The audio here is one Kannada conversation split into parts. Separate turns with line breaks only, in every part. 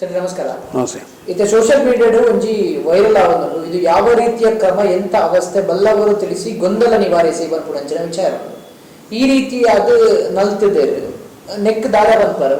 ಸರಿ ನಮಸ್ಕಾರ.
ನಮಸ್ತೆ.
ಇತ್ತೆ ಸೋಷಿಯಲ್ ಮೀಡಿಯಾಡು ಒಂಜಿ ವೈರಲ್ ಆವೊಂದುಂಡು ಇದು ಯಾವ ರೀತಿಯ ಕ್ರಮ ಎಂತ ಅವಸ್ಥೆ ಬಲ್ಲವರು ತಿಳಿಸಿ ಗೊಂದಲ ನಿವಾರಿಸಿ ಬರ್ಪುಡಂಚಿನ ವಿಚಾರ. ಈ ರೀತಿ ಅದು ನಲ್ತಿದ್ದೇರು ನೆಕ್ ದಾರ ಬಂದ್ಪಾರ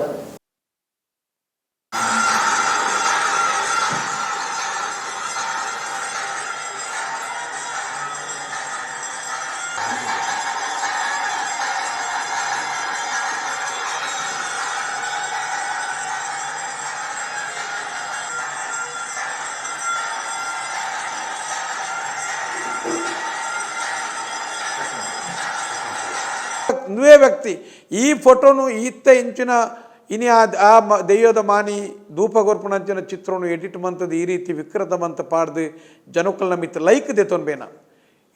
ಫೋಟೋನು ಇತ್ತ ಇಂಚಿನ ಇನಿ ಆ ಮ ದೆಯ್ಯೋದ ಮಾನಿ ಧೂಪಗೋರ್ಪಣಂಚಿನ ಚಿತ್ರವನ್ನು ಎಡಿಟ್ ಮಂತದ ಈ ರೀತಿ ವಿಕೃತ ಮಂತ ಪಾಡ್ದು ಜನಕ್ಕಲ್ನ ಮಿತ್ತ ಲೈಕ್ ದೇತೋನ್ ಬೇನ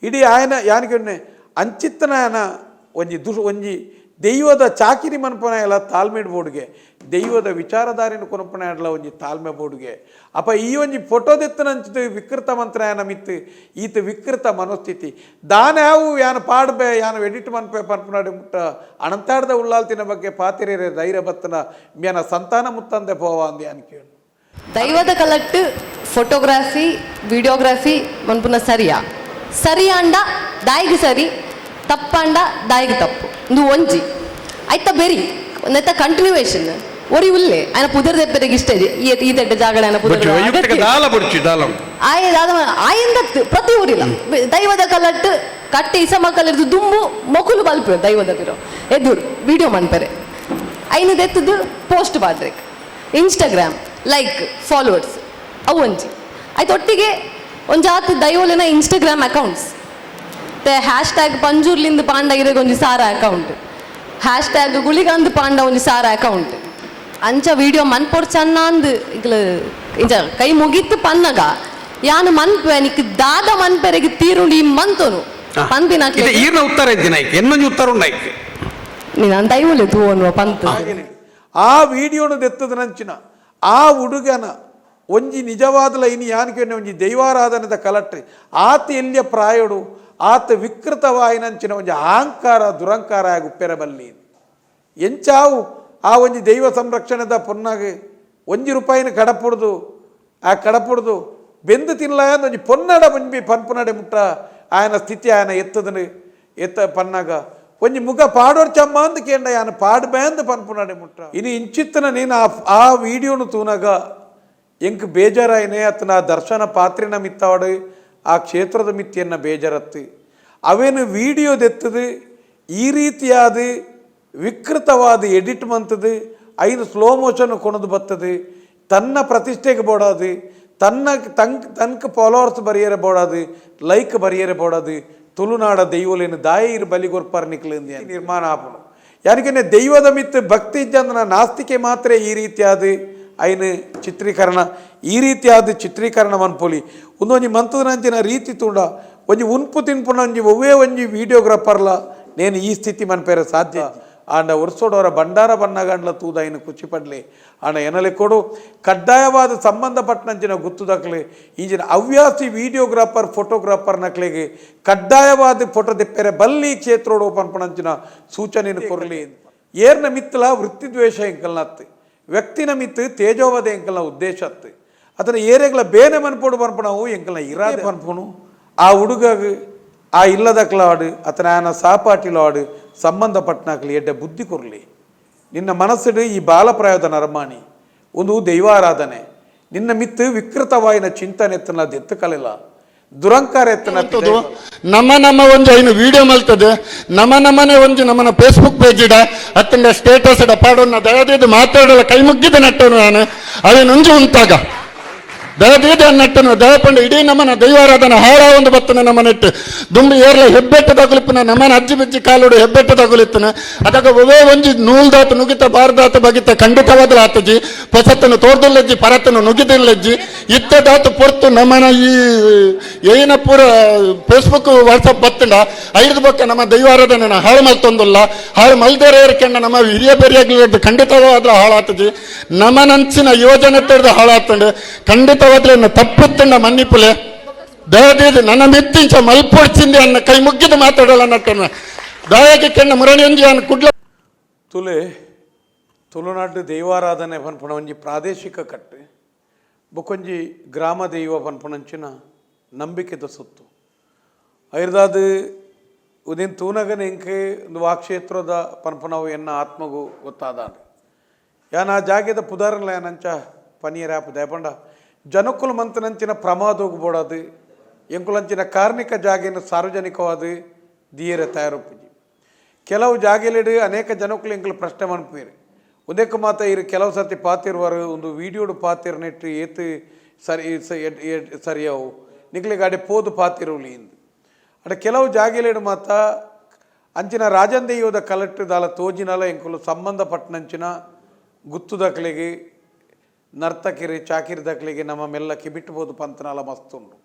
ಇಡೀ ಆಯನ ಯಾನಿಗೆ ಅಂಚಿತ್ತನ ಒಂಜಿ ದುರ್ ಒಂಜಿ ದೆಯ್ಯದ ಚಾಕಿರಿ ಮನಪನ ಎಲ್ಲ ತಾಳ್ಮೆ ಬೋಡ್ಗೆ ದೈವದ ವಿಚಾರಧಾರಿನ ಕೊನಪನ ಒಂಜಿ ತಾಳ್ಮೆ ಬೋಡ್ಗೆ ಅಪ್ಪ ಈ ಒಂಜಿ ಫೋಟೋ ದೆತ್ತನಂಚಿದ ವಿಕೃತ ಮಂತ್ರ ಯಾನ ಮಿತ್ತು, ಈತ ವಿಕೃತ ಮನೋಸ್ಥಿತಿ. ದಾನ ಯಾವು ಯಾನ ಪಾಡ್ಬೆ, ಯಾನ ಎಡಿಟ್ ಮನ್ಪೆ ಪನ್ಪನಾಡಿ ಮುಟ್ಟ, ಅಣಂತಾಡ್ದ ಉಳ್ಳಾಲ್ತಿನ ಬಗ್ಗೆ ಪಾತಿರೇರೆ ಧೈರ್ಯ ಬತ್ತನ, ಮ್ಯಾನ ಸಂತಾನ ಮುತ್ತಂದೆ ಪೋವ ಅಂದಿ ಕೇಳು.
ದೈವದ ಕಲೆಕ್ಟ್ ಫೋಟೋಗ್ರಾಫಿ ವಿಡಿಯೋಗ್ರಾಫಿ ಮನ್ಪುನ ಸರಿಯಾ? ಸರಿಯಾಂಡ ದಾಯಿಗೆ ಸರಿ ತಪ್ಪಾಂಡ ದಾಯಿಗೆ ತಪ್ಪು. ಇದು ಒಂಜಿ. ಐತ ಬೆರಿ. ನೆತ್ತ ಕಂಟಿನ್ಯೂವೇಷನ್ ಒರಿ ಉಲ್ಲೆ. ಆಯ್ನ ಪುದರ್ ದೆಪ್ಪರಿಗೆ ಇಷ್ಟ ಇದೆ. ಈ ಈ ದಡ್ಡ ಜಾಗಡ ಆಯ್ನ ಪುದರ್
ಬುಡ್ಚಿ ದಾಲಂ
ಆಯ್ದ ಪ್ರತಿ ಊರಿಲ್ಲ. ದೈವದ ಕಲಟ್ ಕಟ್ಟಿ ಇಸ ಮಕ್ಕಳಿರ್ದು ದುಂಬು ಮೊಕುಲು ಬಲ್ಪು ದೈವದ ಬಿರೋ ಎದುರು ವಿಡಿಯೋ ಮನ್ಪೆರೆ. ಐನದ ಎತ್ತದು ಪೋಸ್ಟ್ ಮಾಡ್ರೆ ಇನ್ಸ್ಟಾಗ್ರಾಮ್ ಲೈಕ್ ಫಾಲೋವರ್ಸ್ ಅವು ಒಂಜಿ. ಆಯ್ತು ಒಟ್ಟಿಗೆ ಒಂಜಿ ಆತು ದೈವಲಿನ ಇನ್ಸ್ಟಾಗ್ರಾಮ್ ಅಕೌಂಟ್ಸ್ ತೆ ಹ್ಯಾಶ್ ಟ್ಯಾಗ್ ಪಂಜೂರ್ಲಿಂದ ಪಾಂಡ ಇರೋಗ ಒಂಜಿ ಸಾರ ಅಕೌಂಟ್ ಹ್ಯಾಶ್ ಟ್ಯಾಗ್ ಗುಳಿಗಂದು ಪಾಂಡ ಒಂದು ಸಾರ ಅಕೌಂಟ್ ಅಂಚ ವಿಡಿಯೋ ಮನ್ಪೊಡ್ ಚನ್ನ ಅಂದ್ ಇಗ್ಲ ಇಂಚ ಕೈ ಮುಗಿತ್ತು ಪನ್ನಗ. ಯಾನು ಮನ್ಪೆ ನಿಕ್ ದಾದ ಮನ್ಪೆರೆಗೆ ಈ ಮಂತೋನು. ಪಂಪಿನ
ಇದು ಈರ್ನ ಉತ್ತರ ಇದ್ದೀನಿ ಆಯ್ಕೆ ಎನ್ನೊಂದು ಉತ್ತರ ಉಂಡಾಯ್ಕೆ
ನೀನು ದೈವಲೆ ತೂ ಅನ್ನುವ ಪಂತ.
ಆ ವಿಡಿಯೋನ ದೆತ್ತದ ನಂಚಿನ ಆ ಹುಡುಗನ ಒಂಜಿ ನಿಜವಾದ ಇನಿ ಯಾನ್ಕೆನ್ನ ಒಂಜಿ ದೈವಾರಾಧನದ ಕಲಟ್ರಿ. ಆತ ಎಲ್ಲಿಯ ಪ್ರಾಯಡು? ಆತ ವಿಕೃತವಾಯಿನಂಚಿನ ಒಂಜಿ ಅಹಂಕಾರ ದುರಂಕಾರ ಆಗಿ ಎಂಚಾವು ಆ ಒಂಜಿ ದೈವ ಸಂರಕ್ಷಣದ ಪೊನ್ನಾಗೆ ಒಂಜಿ ರೂಪಾಯಿನ ಕಡಪುಡ್ದು, ಆ ಕಡಪುಡ್ದು ಬೆಂದು ತಿನ್ನಲ ಒಂಜಿ ಪೊನ್ನಡ ಒಂಜಿ ಪನ್ಪುನಡೆ ಮುಟ್ಟ ಆಯನ ಸ್ಥಿತಿ ಆಯನ ಎತ್ತದನು, ಎತ್ತ ಪನ್ನಾಗ. ಒಂಜಿ ಮುಖ ಪಾಡೋರ್ ಚಮ್ಮ ಅಂದ್ ಕೇಂಡ ಪಾಡ್ಬೇಂದ್ ಪನ್ಪುನಡೆ ಮುಟ್ಟ. ಇನ್ನು ಇಂಚಿತ್ತನ ನೀನು ಆ ಆ ವಿಡಿಯೋನು ತೂನಾಗ ಎಂಕ್ ಬೇಜಾರಾಯಿನೆ ಆತನ ಆ ದರ್ಶನ ಪಾತ್ರಿನ ಮಿತ್ತಾವಡು, ಆ ಕ್ಷೇತ್ರದ ಮಿತ್ತಿಯನ್ನ ಬೇಜಾರತ್ತು. ಅವೇನು ವಿಡಿಯೋ ದೆತ್ತದು, ಈ ರೀತಿಯಾದ ವಿಕೃತವಾದ ಎಡಿಟ್ ಮಂತದು, ಐದು ಸ್ಲೋ ಮೋಷನ್ ಕೊಣದು ಬರ್ತದೆ ತನ್ನ ಪ್ರತಿಷ್ಠೆಗೆ ಬೋಡಾದು, ತನ್ನ ತಂಕ್, ತನಕ ಫಾಲೋವರ್ಸ್ ಬರೆಯರೆ ಬೋಡಾದು ಲೈಕ್ ಬರೆಯರೆ ಬೋಡಾದು, ತುಳುನಾಡ ದೈವಲೇನು ದಾಯಿರು ಬಲಿಗೊರ್ಪಾರ ನಿಕ್ಲಿಂದ ನಿರ್ಮಾಣ ಆಪನು. ಯಾರಿಗೇನೆ ದೈವದ ಮಿತ್ತು ಭಕ್ತಿ ಇದ್ದಂದ್ರೆ ನಾಸ್ತಿಕೆ ಮಾತ್ರ ಈ ರೀತಿಯಾದ ಐನು ಚಿತ್ರೀಕರಣ. ಈ ರೀತಿಯಾದ ಚಿತ್ರೀಕರಣ ಮನ್ಪೊಲಿ ಉಂದೊಂಜಿ ಮಂತದಂಚಿನ ರೀತಿ ತುಂಡ, ಒಂಜಿ ಉನ್ಪು ತಿನ್ಪುನ ಒಂಜಿ ಒವ್ವೇ ಒಂಜಿ ವಿಡಿಯೋಗ್ರಾಫರ್ಲ ನೇನು ಈ ಸ್ಥಿತಿ ಮನ್ಪೇರೆ ಸಾಧ್ಯ. ಆಂಡ ಒರ್ಸೋಡವರ ಭಂಡಾರ ಬಣ್ಣಗಂಡ್ಲ ತೂದ ಇನ್ನು ಖುಷಿ ಪಡ್ಲಿ. ಆಂಡ ಎನಲೆ ಕೊಡು. ಕಡ್ಡಾಯವಾದ ಸಂಬಂಧಪಟ್ಟಂಚಿನ ಗುತ್ತುದಾಕ್ಲೆ ಈಜಿನ ಹವ್ಯಾಸಿ ವಿಡಿಯೋಗ್ರಾಫರ್, ಫೋಟೋಗ್ರಾಫರ್ ನಕ್ಲೆಗೆ ಕಡ್ಡಾಯವಾದ ಫೋಟೋ ದೆಪ್ಪೆರೆ ಬಲ್ಲಿ ಕ್ಷೇತ್ರೋಡು ಪನ್ಪಣಂಚಿನ ಸೂಚನೆಯನ್ನು ಕೊರಲಿ. ಏರ್ನ ಮಿತ್ತಲ ವೃತ್ತಿದ್ವೇಷ ಎಂಕಲ್ನತ್ತು. ವ್ಯಕ್ತಿನ ಮಿತ್ತು ತೇಜೋವದ ಎಂಕಲ್ನ ಉದ್ದೇಶ ಅತ್ತೆ. ಅದನ್ನ ಏರೆಗ್ಲ ಬೇನೆ ಮನ್ಪೋಡು ಬರ್ಪಣವು ಎಂಕಲ್ನ ಇರಾದೆ ಪನ್ಪುನು ಆ ಹುಡುಗಗ್ ಆ ಇಲ್ಲದಕ್ಲಾಡು ಅತನ ಆನ ಸಾಪಾಟಿಲಾಡು ಸಂಬಂಧಪಟ್ಟನಾಕ್ಲಿ ಎಡ್ಡೆ ಬುದ್ಧಿ ಕೊರಲಿ. ನಿನ್ನ ಮನಸ್ಸಿಡು ಈ ಬಾಲಪ್ರಾಯದ ನರಮಾಣಿ ಒಂದು ದೈವಾರಾಧನೆ. ನಿನ್ನ ಮಿತ್ತು ವಿಕೃತವಾಯಿನ ಚಿಂತನೆ ಎತ್ತನ ದೆತ್ತು ಕಲಿಲ್ಲ ದುರಂಕಾರ ಎತ್ತನ
ನಮ್ಮ ನಮ್ಮ ಒಂದು ಐನು ವಿಡಿಯೋ ಮಲ್ತದೆ. ನಮ್ಮ ನಮ್ಮನೆ ಒಂದು ನಮ್ಮನ ಫೇಸ್ಬುಕ್ ಪೇಜ್ ಇಡ. ಅತ್ತಂಡ ಸ್ಟೇಟಸ್ ಪಾಡೋನ್ನ ದಯದೇದು ಮಾತಾಡಲ್ಲ ಕೈ ಮುಗ್ಗಿದ ನಟ್ಟನು ನಾನು. ಅವೇ ನಂಜು ಉಂಟಾಗ. ದಯದಿದ್ದು ನಟ್ಟನು, ದಯಪಂಡ, ಇಡೀ ನಮ್ಮನ ದೈವಾರಾಧನ ಹಾಳ ಒಂದು ಬತ್ತನ ನಮ್ಮ ನೆಟ್ಟು ದುಂಬಿ ಏರ್ಲ ಹೆಬ್ಬೆಟ್ಟ ತಗುಲಿಪ್ಪನ ನಮ್ಮನ ಅಜ್ಜಿ ಬಿಜ್ಜಿ ಕಾಲುಡು ಹೆಬ್ಬೆಟ್ಟ ತಗುಲಿತ್ತನ ಅದಾಗ ಒವೇ ಒಂಜಿ ನೂಲ್ದಾತ ನುಗಿತ ಬಾರ್ದಾತ ಬಗಿತ, ಖಂಡಿತವಾದ ಆತಜಿ ಪೊಸತ್ತನು ತೋರ್ದಲ್ಲಜ್ಜಿ ಪರತನು ನುಗಿದಿಲ್ಲಜ್ಜಿ ಇತ್ತದಾತ ಪೊರ್ತು ನಮ್ಮನ ಈ ಏನ ಫೇಸ್ಬುಕ್ ವಾಟ್ಸಪ್ ಬತ್ತಂಡ ಐದು ಬೊಕ್ಕ ನಮ್ಮ ದೈವಾರಾಧನೆ ಹಾಳು ಮಲ್ತೊಂದುಲ್ಲ ಹಾಳು ಮಲ್ದೇರ ಇರ್ಕಂಡ ನಮ್ಮ ಹಿರಿಯ ಬೆರಿಯಾಗ್ಲಿ ಹಾಳಾತದಿ. ಹಾಳಾತಜಿ ನಮ್ಮನಂಚಿನ ಯೋಜನೆ ತೆರೆದು ಹಾಳಾತಂಡು. ಖಂಡಿತವಾದ್ರೆ ತಪ್ಪುತ್ತಂಡ ಮನ್ನಿಪುಲೆ. ದಯದೇದು ನನ್ನ ಮೆತ್ತಿಂಚ ಮಲ್ಪೊಡ್ಚಿಂದೆ ಅನ್ನ ಕೈ ಮುಗ್ಗಿದ ಮಾತಾಡಲ್ಲ ನಟ್ಟನ ದಯಗೆ ಕೆಣ್ಣ ಮುರಣಿಯಂಜಿ ಅನ್ನ ಕುಡ್ಲ.
ತುಲೆ, ತುಳುನಾಡು ದೈವಾರಾಧನೆ ಪನ್ಪುನ ಒಂಜಿ ಪ್ರಾದೇಶಿಕ ಕಟ್ಟೆ. ಬೊಕೊಂಜಿ ಗ್ರಾಮ ದೈವ ಪನ್ಪಣಂಚಿನ ನಂಬಿಕೆದ ಸೊತ್ತು. ಐರ್ದಾದ್ ಉದಿನ್ ತೂನಗನ ಎಂಕೆ ಒಂದು ವಾಕ್ಷೇತ್ರದ ಪನ್ಪನವು ಎನ್ನ ಆತ್ಮಗೂ ಗೊತ್ತಾದ ಯಾನ ಆ ಜಾಗದ ಪುದಾರಲ ನಂಚ ಪನೀರ್ ಆಪ್ ದಯಪಂಡ. ಜನಕ್ಕುಲು ಮಂತನಂಚಿನ ಪ್ರಮಾದೋಗು ಬೋಡದು ಎಂಕುಲಂಚಿನ ಕಾರ್ಮಿಕ ಜಾಗೆನ ಸಾರ್ವಜನಿಕವಾದ ದಿಯರ ತಯಾರೊಪ್ಪುಜಿ ಕೆಲವು ಜಾಗೆಲಿಡು ಅನೇಕ ಜನಕುಲು ಎಂಕುಲು ಪ್ರಶ್ನೆ ಮನ್ಪೀರಿ ಉದಕ್ಕೆ ಮಾತ ಇರು ಕೆಲವು ಸರ್ತಿ ಪಾತಿರುವರು ಒಂದು ವಿಡಿಯೋಡು ಪಾತಿರ್ನೆಟ್ಟು ಏತು ಸರಿ ಸರಿಯವು. ನಿಕ್ಲಿಗೆ ಅಡೆ ಪೋದು ಪಾತಿರುವಲಿ ಇಂದು. ಅಡ ಕೆಲವು ಜಾಗೆಲಿಡು ಮಾತ ಅಂಚಿನ ರಾಜಂದೆಯೋದ ಕಲೆಕ್ಟ್ ದಾಲ ತೋಜಿನಲ ಎಂಕುಲು ಸಂಬಂಧಪಟ್ಟನಂಚಿನ ಗುತ್ತು ದಕ್ಲಿಗೆ ನರ್ತಕಿರಿ ಚಾಕಿರಿ ದಕ್ಲಿಗೆ ನಮ್ಮ ಮೆಲ್ಲಕ್ಕೆ ಕಿಬಿಟ್ಬೋದು ಪಂತನಾಲ ಮಸ್ತುಂಡು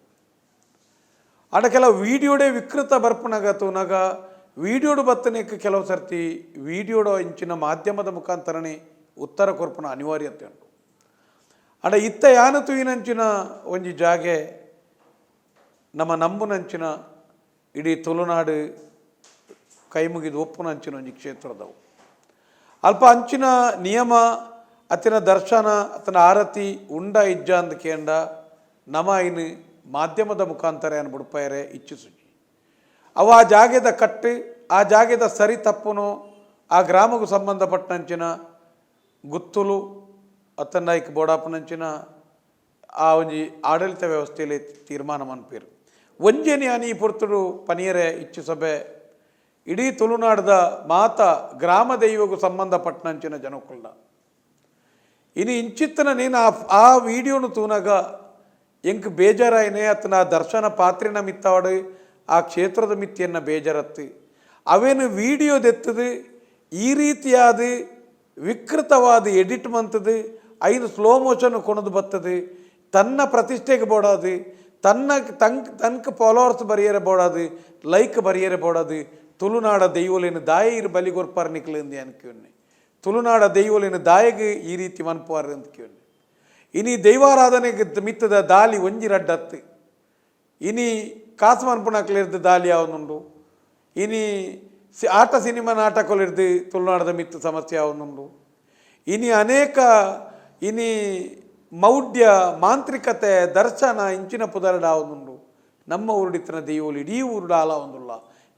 ಅಡ ಕೆಲವು ವೀಡಿಯೋಡೆ ವಿಕೃತ ಬರ್ಪಣಗ ತೂನಗ, ವೀಡಿಯೋಡು ಬತ್ತನೇಕ ಕೆಲವು ಸರ್ತಿ ವೀಡಿಯೋಡ ಇಂಚಿನ ಮಾಧ್ಯಮದ ಮುಖಾಂತರನೇ ಉತ್ತರ ಕೊರ್ಪುನ ಅನಿವಾರ್ಯತೆ ಉಂಟು ಅಡ ಇತ್ತ ಯಾನ ತುಯಿನಂಚಿನ ಒಂಜಿ ಜಾಗೆ ನಮ್ಮ ನಂಬುನಂಚಿನ ಇಡೀ ತುಳುನಾಡು ಕೈ ಮುಗಿದು ಒಪ್ಪುನಂಚಿನ ಒಂಜಿ ಕ್ಷೇತ್ರದವು. ಅಲ್ಪ ಅಂಚಿನ ನಿಯಮ ಅತಿನ ದರ್ಶನ ಅತನ ಆರತಿ, ಉಂಡ ಇಜ್ಜ ಅಂದ ಕೇಂಡ, ನಮ ಮಾಧ್ಯಮದ ಮುಖಾಂತರ ಏನು ಬುಡ್ಪಯರೆ ಇಚ್ಛಿಸುಜಿ ಅವ ಆ ಜಾಗೆದ ಕಟ್ಟು, ಆ ಜಾಗೆದ ಸರಿ ತಪ್ಪುನು, ಆ ಗ್ರಾಮಗೂ ಸಂಬಂಧಪಟ್ಟಂಚಿನ ಗುತ್ತುಲು ಅತನ ಐಕ್ ಬೋಡಾಪನಂಚಿನ ಆ ಒಂಜಿ ಆಡಳಿತ ವ್ಯವಸ್ಥೆಯಲ್ಲಿ ತೀರ್ಮಾನ ಮನ್ಪೇರು ಒಂಜೇನಿ ಅನಿ ಪುರ್ತುಡು ಪನಿಯರೆ ಇಚ್ಚು ಸಭೆ. ಇಡೀ ತುಳುನಾಡದ ಮಾತ ಗ್ರಾಮ ದೈವಗೂ ಸಂಬಂಧಪಟ್ಟನಂಚಿನ ಜನಕ್ಕುಲ್ಲ ಇನ್ನು ಇಂಚಿತ್ತನ ನೀನು ಆ ಆ ವಿಡಿಯೋನು ತೂನಾಗ ಎಂಕ್ ಬೇಜಾರಾಯನೆ ಆತನ ದರ್ಶನ ಪಾತ್ರಿನ ಮಿತ್ತಾಡಿ ಆ ಕ್ಷೇತ್ರದ ಮಿತ್ತಿಯನ್ನು ಬೇಜಾರತ್ತಿ. ಅವೇನು ವಿಡಿಯೋ ದೆತ್ತದು ಈ ರೀತಿಯಾದ ವಿಕೃತವಾದ ಎಡಿಟ್ ಮಂತದು, ಐದು ಸ್ಲೋ ಮೋಷನ್ ಕೊಣದು ಬತ್ತದೆ, ತನ್ನ ಪ್ರತಿಷ್ಠೆಗೆ ಬೋಡಾದು ತನ್ನ ತಂಕ್, ತನಕ ಫಾಲೋವರ್ಸ್ ಬರಿಯರೆ ಬೋಡಾದು, ಲೈಕ್ ಬರಿಯರೆ ಬೋಡಾದು ತುಳುನಾಡ ದೈವಲೇನು ದಾಯ ಇರು ಬಲಿಗೊರ್ಪಾರ ನಿಕ್ಲಿಂದಿ ಅನ್ಕಿವನ್ನೆ ತುಳುನಾಡ ದೈವಲೇನು ದಾಯಗೆ ಈ ರೀತಿ ಮನ್ಪಾರ ಕೇಳಿ ಇನಿ ದೈವಾರಾಧನೆಗೆ ಮಿತ್ತದ ದಾಲಿ ಒಂಜಿ ರಡ್ಡತ್ತು. ಇನಿ ಕಾಸು ಮನ್ಪುಣಕ್ಲಿರ್ದು ದಾಲಿ ಯಾವನುಂಡು ಇನಿ ಸಿ, ಆಟ ಸಿನಿಮಾ ನಾಟಕಲಿರ್ದು ತುಳುನಾಡದ ಮಿತ್ತು ಸಮಸ್ಯೆ ಯಾವನುಂಡು ಇನಿ ಅನೇಕ, ಇನಿ ಮೌಢ್ಯ ಮಾಂತ್ರಿಕತೆ ದರ್ಶನ ಇಂಚಿನ ಪುದರಡ ಆವನುಂಡು ನಮ್ಮ ಊರುಡಿತ್ತಿನ ದೈವಲು, ಇಡೀ ಉರುಡಾಲ ಒಂದುಲ್ಲ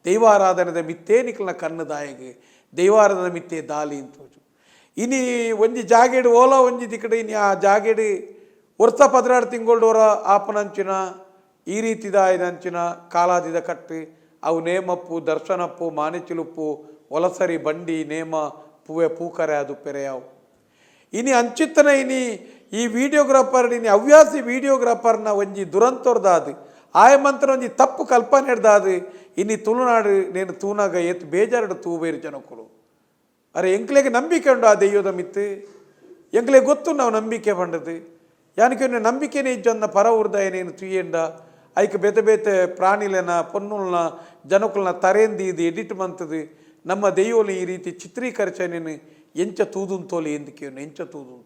ದೈವಾರಾಧನೆದ ಮಿತ್ತೇ ನಿಕ್ಲನ ಕಣ್ಣದಾಯಿಗೆ ದೈವಾರಾಧನೆ ಮಿತ್ತೇ ದಾಲಿ ಅಂತೋಜು ಇನಿ ಒಂಜಿ ಜಾಗೆಡು, ಓಲ ಒಂಜಿ ದಿಕ್ಕಡೆ ಇನಿ ಆ ಜಾಗೆಡು ವರ್ಷ ಪದಿನಾರು ತಿಂಗಳೋರ ಆಪನಂಚಿನ, ಈ ರೀತಿದ ಇದಂಚಿನ ಕಾಲಾದಿದ ಕಟ್ಟಿ, ಅವು ನೇಮಪ್ಪು, ದರ್ಶನಪ್ಪು, ಮಾನೆಚಿಲುಪ್ಪು, ಒಲಸರಿ ಬಂಡಿ, ನೇಮ, ಪೂವೆ ಪೂಕರೆ ಅದು ಪೆರೆಯಾವು. ಇನಿ ಅಂಚಿತ್ತನ ಇನಿ ಈ ವಿಡಿಯೋಗ್ರಾಫರ್ ಇನಿ ಹವ್ಯಾಸಿ ವಿಡಿಯೋಗ್ರಾಫರ್ನ ಒಂಜಿ ದುರಂತೋರ್ದಾದು ಆಯ ಮಂತ್ರ ಒಂಜಿ ತಪ್ಪು ಕಲ್ಪನೆ ಹಿಡ್ದಾದು ಇನ್ನಿ ತುಳುನಾಡು ನೇನು ತೂನಾಗ ಎತ್ತು ಬೇಜಾರಡು ತೂಬೇರು ಜನಕ್ಕಳು ಅರೆ ಎಂಕ್ಲೆಗೆ ನಂಬಿಕೆ ಉಂಡು ಆ ದೈವದ ಮಿತ್ತು? ಎಂಕ್ಲೆ ಗೊತ್ತು ನಾವು ನಂಬಿಕೆ ಪಂಡದು ಯಾನಕ್ಕೆ ನಂಬಿಕೆನೇ ಇಜ್ಜಂದ ಪರ ಉರ್ದ ನೀನು ತುಯ್ಯಂಡ ಐಕ್ ಬೇತೆ ಬೇತೆ ಪ್ರಾಣಿಲೆನ, ಪೊನ್ನುಲ್ನ ಜನಕ್ಕುಲ್ನ ತರೇಂದಿ ಇದು ಎಡಿಟ್ ಮಂತದು ನಮ್ಮ ದೆಯ್ಯೋಲಿ ಈ ರೀತಿ ಚಿತ್ರೀಕರಿಸನೇನು ಎಂಚ ತೂದುನ್ ತೋಲಿ ಎಂದಕ್ಕೆ ಎಂಚ ತೂದುನ್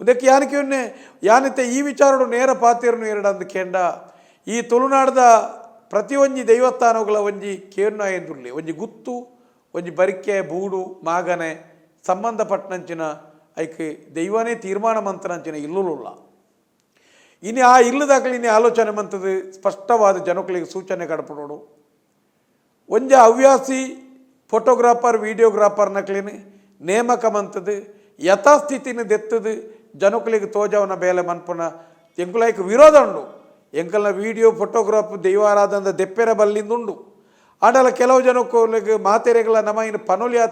ಉದಕ್ಕೆ ಯಾನಕ್ಕೆ ಯಾನತೆ ಈ ವಿಚಾರಡು ನೇರ ಪಾತಿರನು ಎರಡು ಅಂದ ಕೇಂಡ. ಈ ತುಳುನಾಡದ ಪ್ರತಿ ಒಂಜಿ ದೈವಸ್ಥಾನಗಳ ಒಂಜಿ ಕೇರ್ನ ಎಂದುರ್ಲಿ. ಒಂಜಿ ಗುತ್ತು, ಒಂಜಿ ಬರಿಕೆ, ಬೂಡು, ಮಾಗನೆ ಸಂಬಂಧಪಟ್ಟನಂಚಿನ ಐಕ್ ದೈವನೇ ತೀರ್ಮಾನ ಮಂತನಂಚಿನ ಇಲ್ಲುಲ್ಲ ಇನ್ನು ಆ ಇಲ್ಲದಾಗಲಿ ಇನ್ನು ಆಲೋಚನೆ ಮಂತದ್ದು ಸ್ಪಷ್ಟವಾದ ಜನಗಳಿಗೆ ಸೂಚನೆ ಕಡಪಡೋಡು. ಒಂಜ ಹವ್ಯಾಸಿ ಫೋಟೋಗ್ರಾಫರ್ ವಿಡಿಯೋಗ್ರಾಫರ್ ನಕ್ಲಿನ ನೇಮಕ ಮಂತದ್ದು ಯಥಾಸ್ಥಿತಿನ ದೆತ್ತದು ಬೇಲೆ ಮನ್ಪುನ ಎಂಕುಲೈಕ್ ವಿರೋಧ ಉಂಡು. ಎಂಕಲ್ನ ವಿಡಿಯೋ ಫೋಟೋಗ್ರಾಫ್ ದೈವಾರಾಧನದ ದೆಪ್ಪೆರ ಬಲ್ಲಿಂದುಂಡು ಆಡಲ ಕೆಲವು ಜನಕ್ಕೆ ಮಾತೆರೆಗಳ ನಮ ಇನ್ನು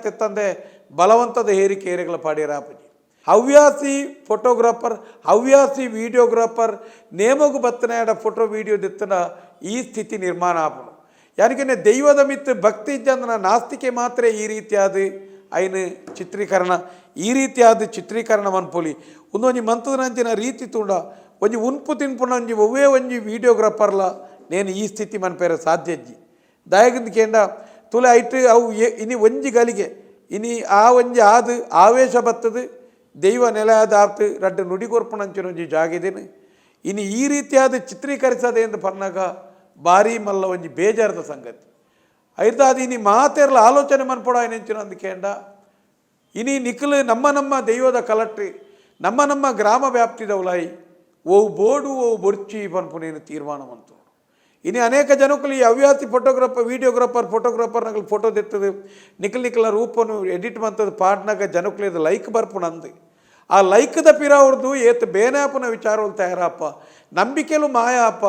ತೆತ್ತಂದೆ ಬಲವಂತದ ಹೇರಿಕೆ ಏರೆಗಳ ಪಾಡಿಯರಾಪಜಿ ಹವ್ಯಾಸಿ ಫೋಟೋಗ್ರಾಫರ್, ಹವ್ಯಾಸಿ ವಿಡಿಯೋಗ್ರಾಫರ್, ನೇಮಗು ಬತ್ತನೆಯಾಡ ಫೋಟೋ ವಿಡಿಯೋ ದೆತ್ತನ ಈ ಸ್ಥಿತಿ ನಿರ್ಮಾಣ ಆಪನು. ಯಾನಿಗೆ ದೈವದ ಮಿತ್ ಭಕ್ತಿ ಜನನ ನಾಸ್ತಿಕೆ ಮಾತ್ರ ಈ ರೀತಿಯಾದ ಐನು ಚಿತ್ರೀಕರಣ, ಈ ರೀತಿಯಾದ ಚಿತ್ರೀಕರಣ ಮನ್ಪೊಲಿ. ಒಂದೊಂಜಿ ಮಂತದನಂಚಿನ ರೀತಿ ತುಂಡ. ಒಂಜಿ ಉನ್ಪು ತಿನ್ಪುನ ಒಂಜಿ ಒವ್ವೇ ಒಂಜಿ ವಿಡಿಯೋಗ್ರಾಫರ್ಲ ನೇನು ಈ ಸ್ಥಿತಿ ಮನ್ಪೇರ ಸಾಧ್ಯಜ್ಜಿ. ದಯಗಿಂದ ಕೇಂಡ, ತುಲೆ ಐಟ್ ಅವು ಇನಿ ಒಂಜಿ ಗಲಿಗೆ, ಇನಿ ಆ ಒಂಜಿ ಆದು ಆವೇಶ ಬತ್ತದು, ದೈವ ನೆಲೆಯಾದ ಆಪ್ತು ರಡ್ಡು ನುಡಿಗೊರ್ಪುಣಂಚಿನ ಒಂಜಿ ಜಾಗಿದೇನು. ಇನ್ನು ಈ ರೀತಿಯಾದ ಚಿತ್ರೀಕರಿಸದೆ ಎಂದು ಪರ್ನಾಗ ಭಾರಿ ಮಲ್ಲ ಒಂಜಿ ಬೇಜಾರದ ಸಂಗತಿ. ಐತಾದ ಇನಿ ಮಾತೆರ್ಲ ಆಲೋಚನೆ ಮನ್ಪಡ ಏನಂಚಿನ ಅಂದ ಕೇಂಡ, ಇನಿ ನಿಖಲು ನಮ್ಮ ನಮ್ಮ ದೈವದ ಕಲಟ್ರಿ ನಮ್ಮ ನಮ್ಮ ಗ್ರಾಮ ವ್ಯಾಪ್ತಿದ ಉಲಾಯಿ, ಓ ಬೋರ್ಡು ಓ ಬೊರ್ಚಿ ಪನ್ಪುನೇನು ತೀರ್ಮಾನವಂತು ಇನ್ನು ಅನೇಕ ಜನಕ್ಕೆ ಈ ಹವ್ಯಾಸಿ ಫೋಟೋಗ್ರಾಫರ್ ವೀಡಿಯೋಗ್ರಾಫರ್ ಫೋಟೋಗ್ರಾಫರ್ ನಗಲು ಫೋಟೋ ದೆತ್ತದೆ ನಿಖಲ್ ನಿಖಲ ರೂಪನು ಎಡಿಟ್ ಮಂತದ ಪಾಡ್ನಾಗ ಜನಕ್ಕೆ ಇದು ಲೈಕ್ ಬರ್ಪುನ ಅಂದು ಆ ಲೈಕ್ದ ಪಿರ ಅವ್ರದ್ದು ಏತ್ ಬೇನಾಪನ ವಿಚಾರಗಳು ತಯಾರಪ್ಪ. ನಂಬಿಕೆಲು ಮಾಯ ಅಪ್ಪ.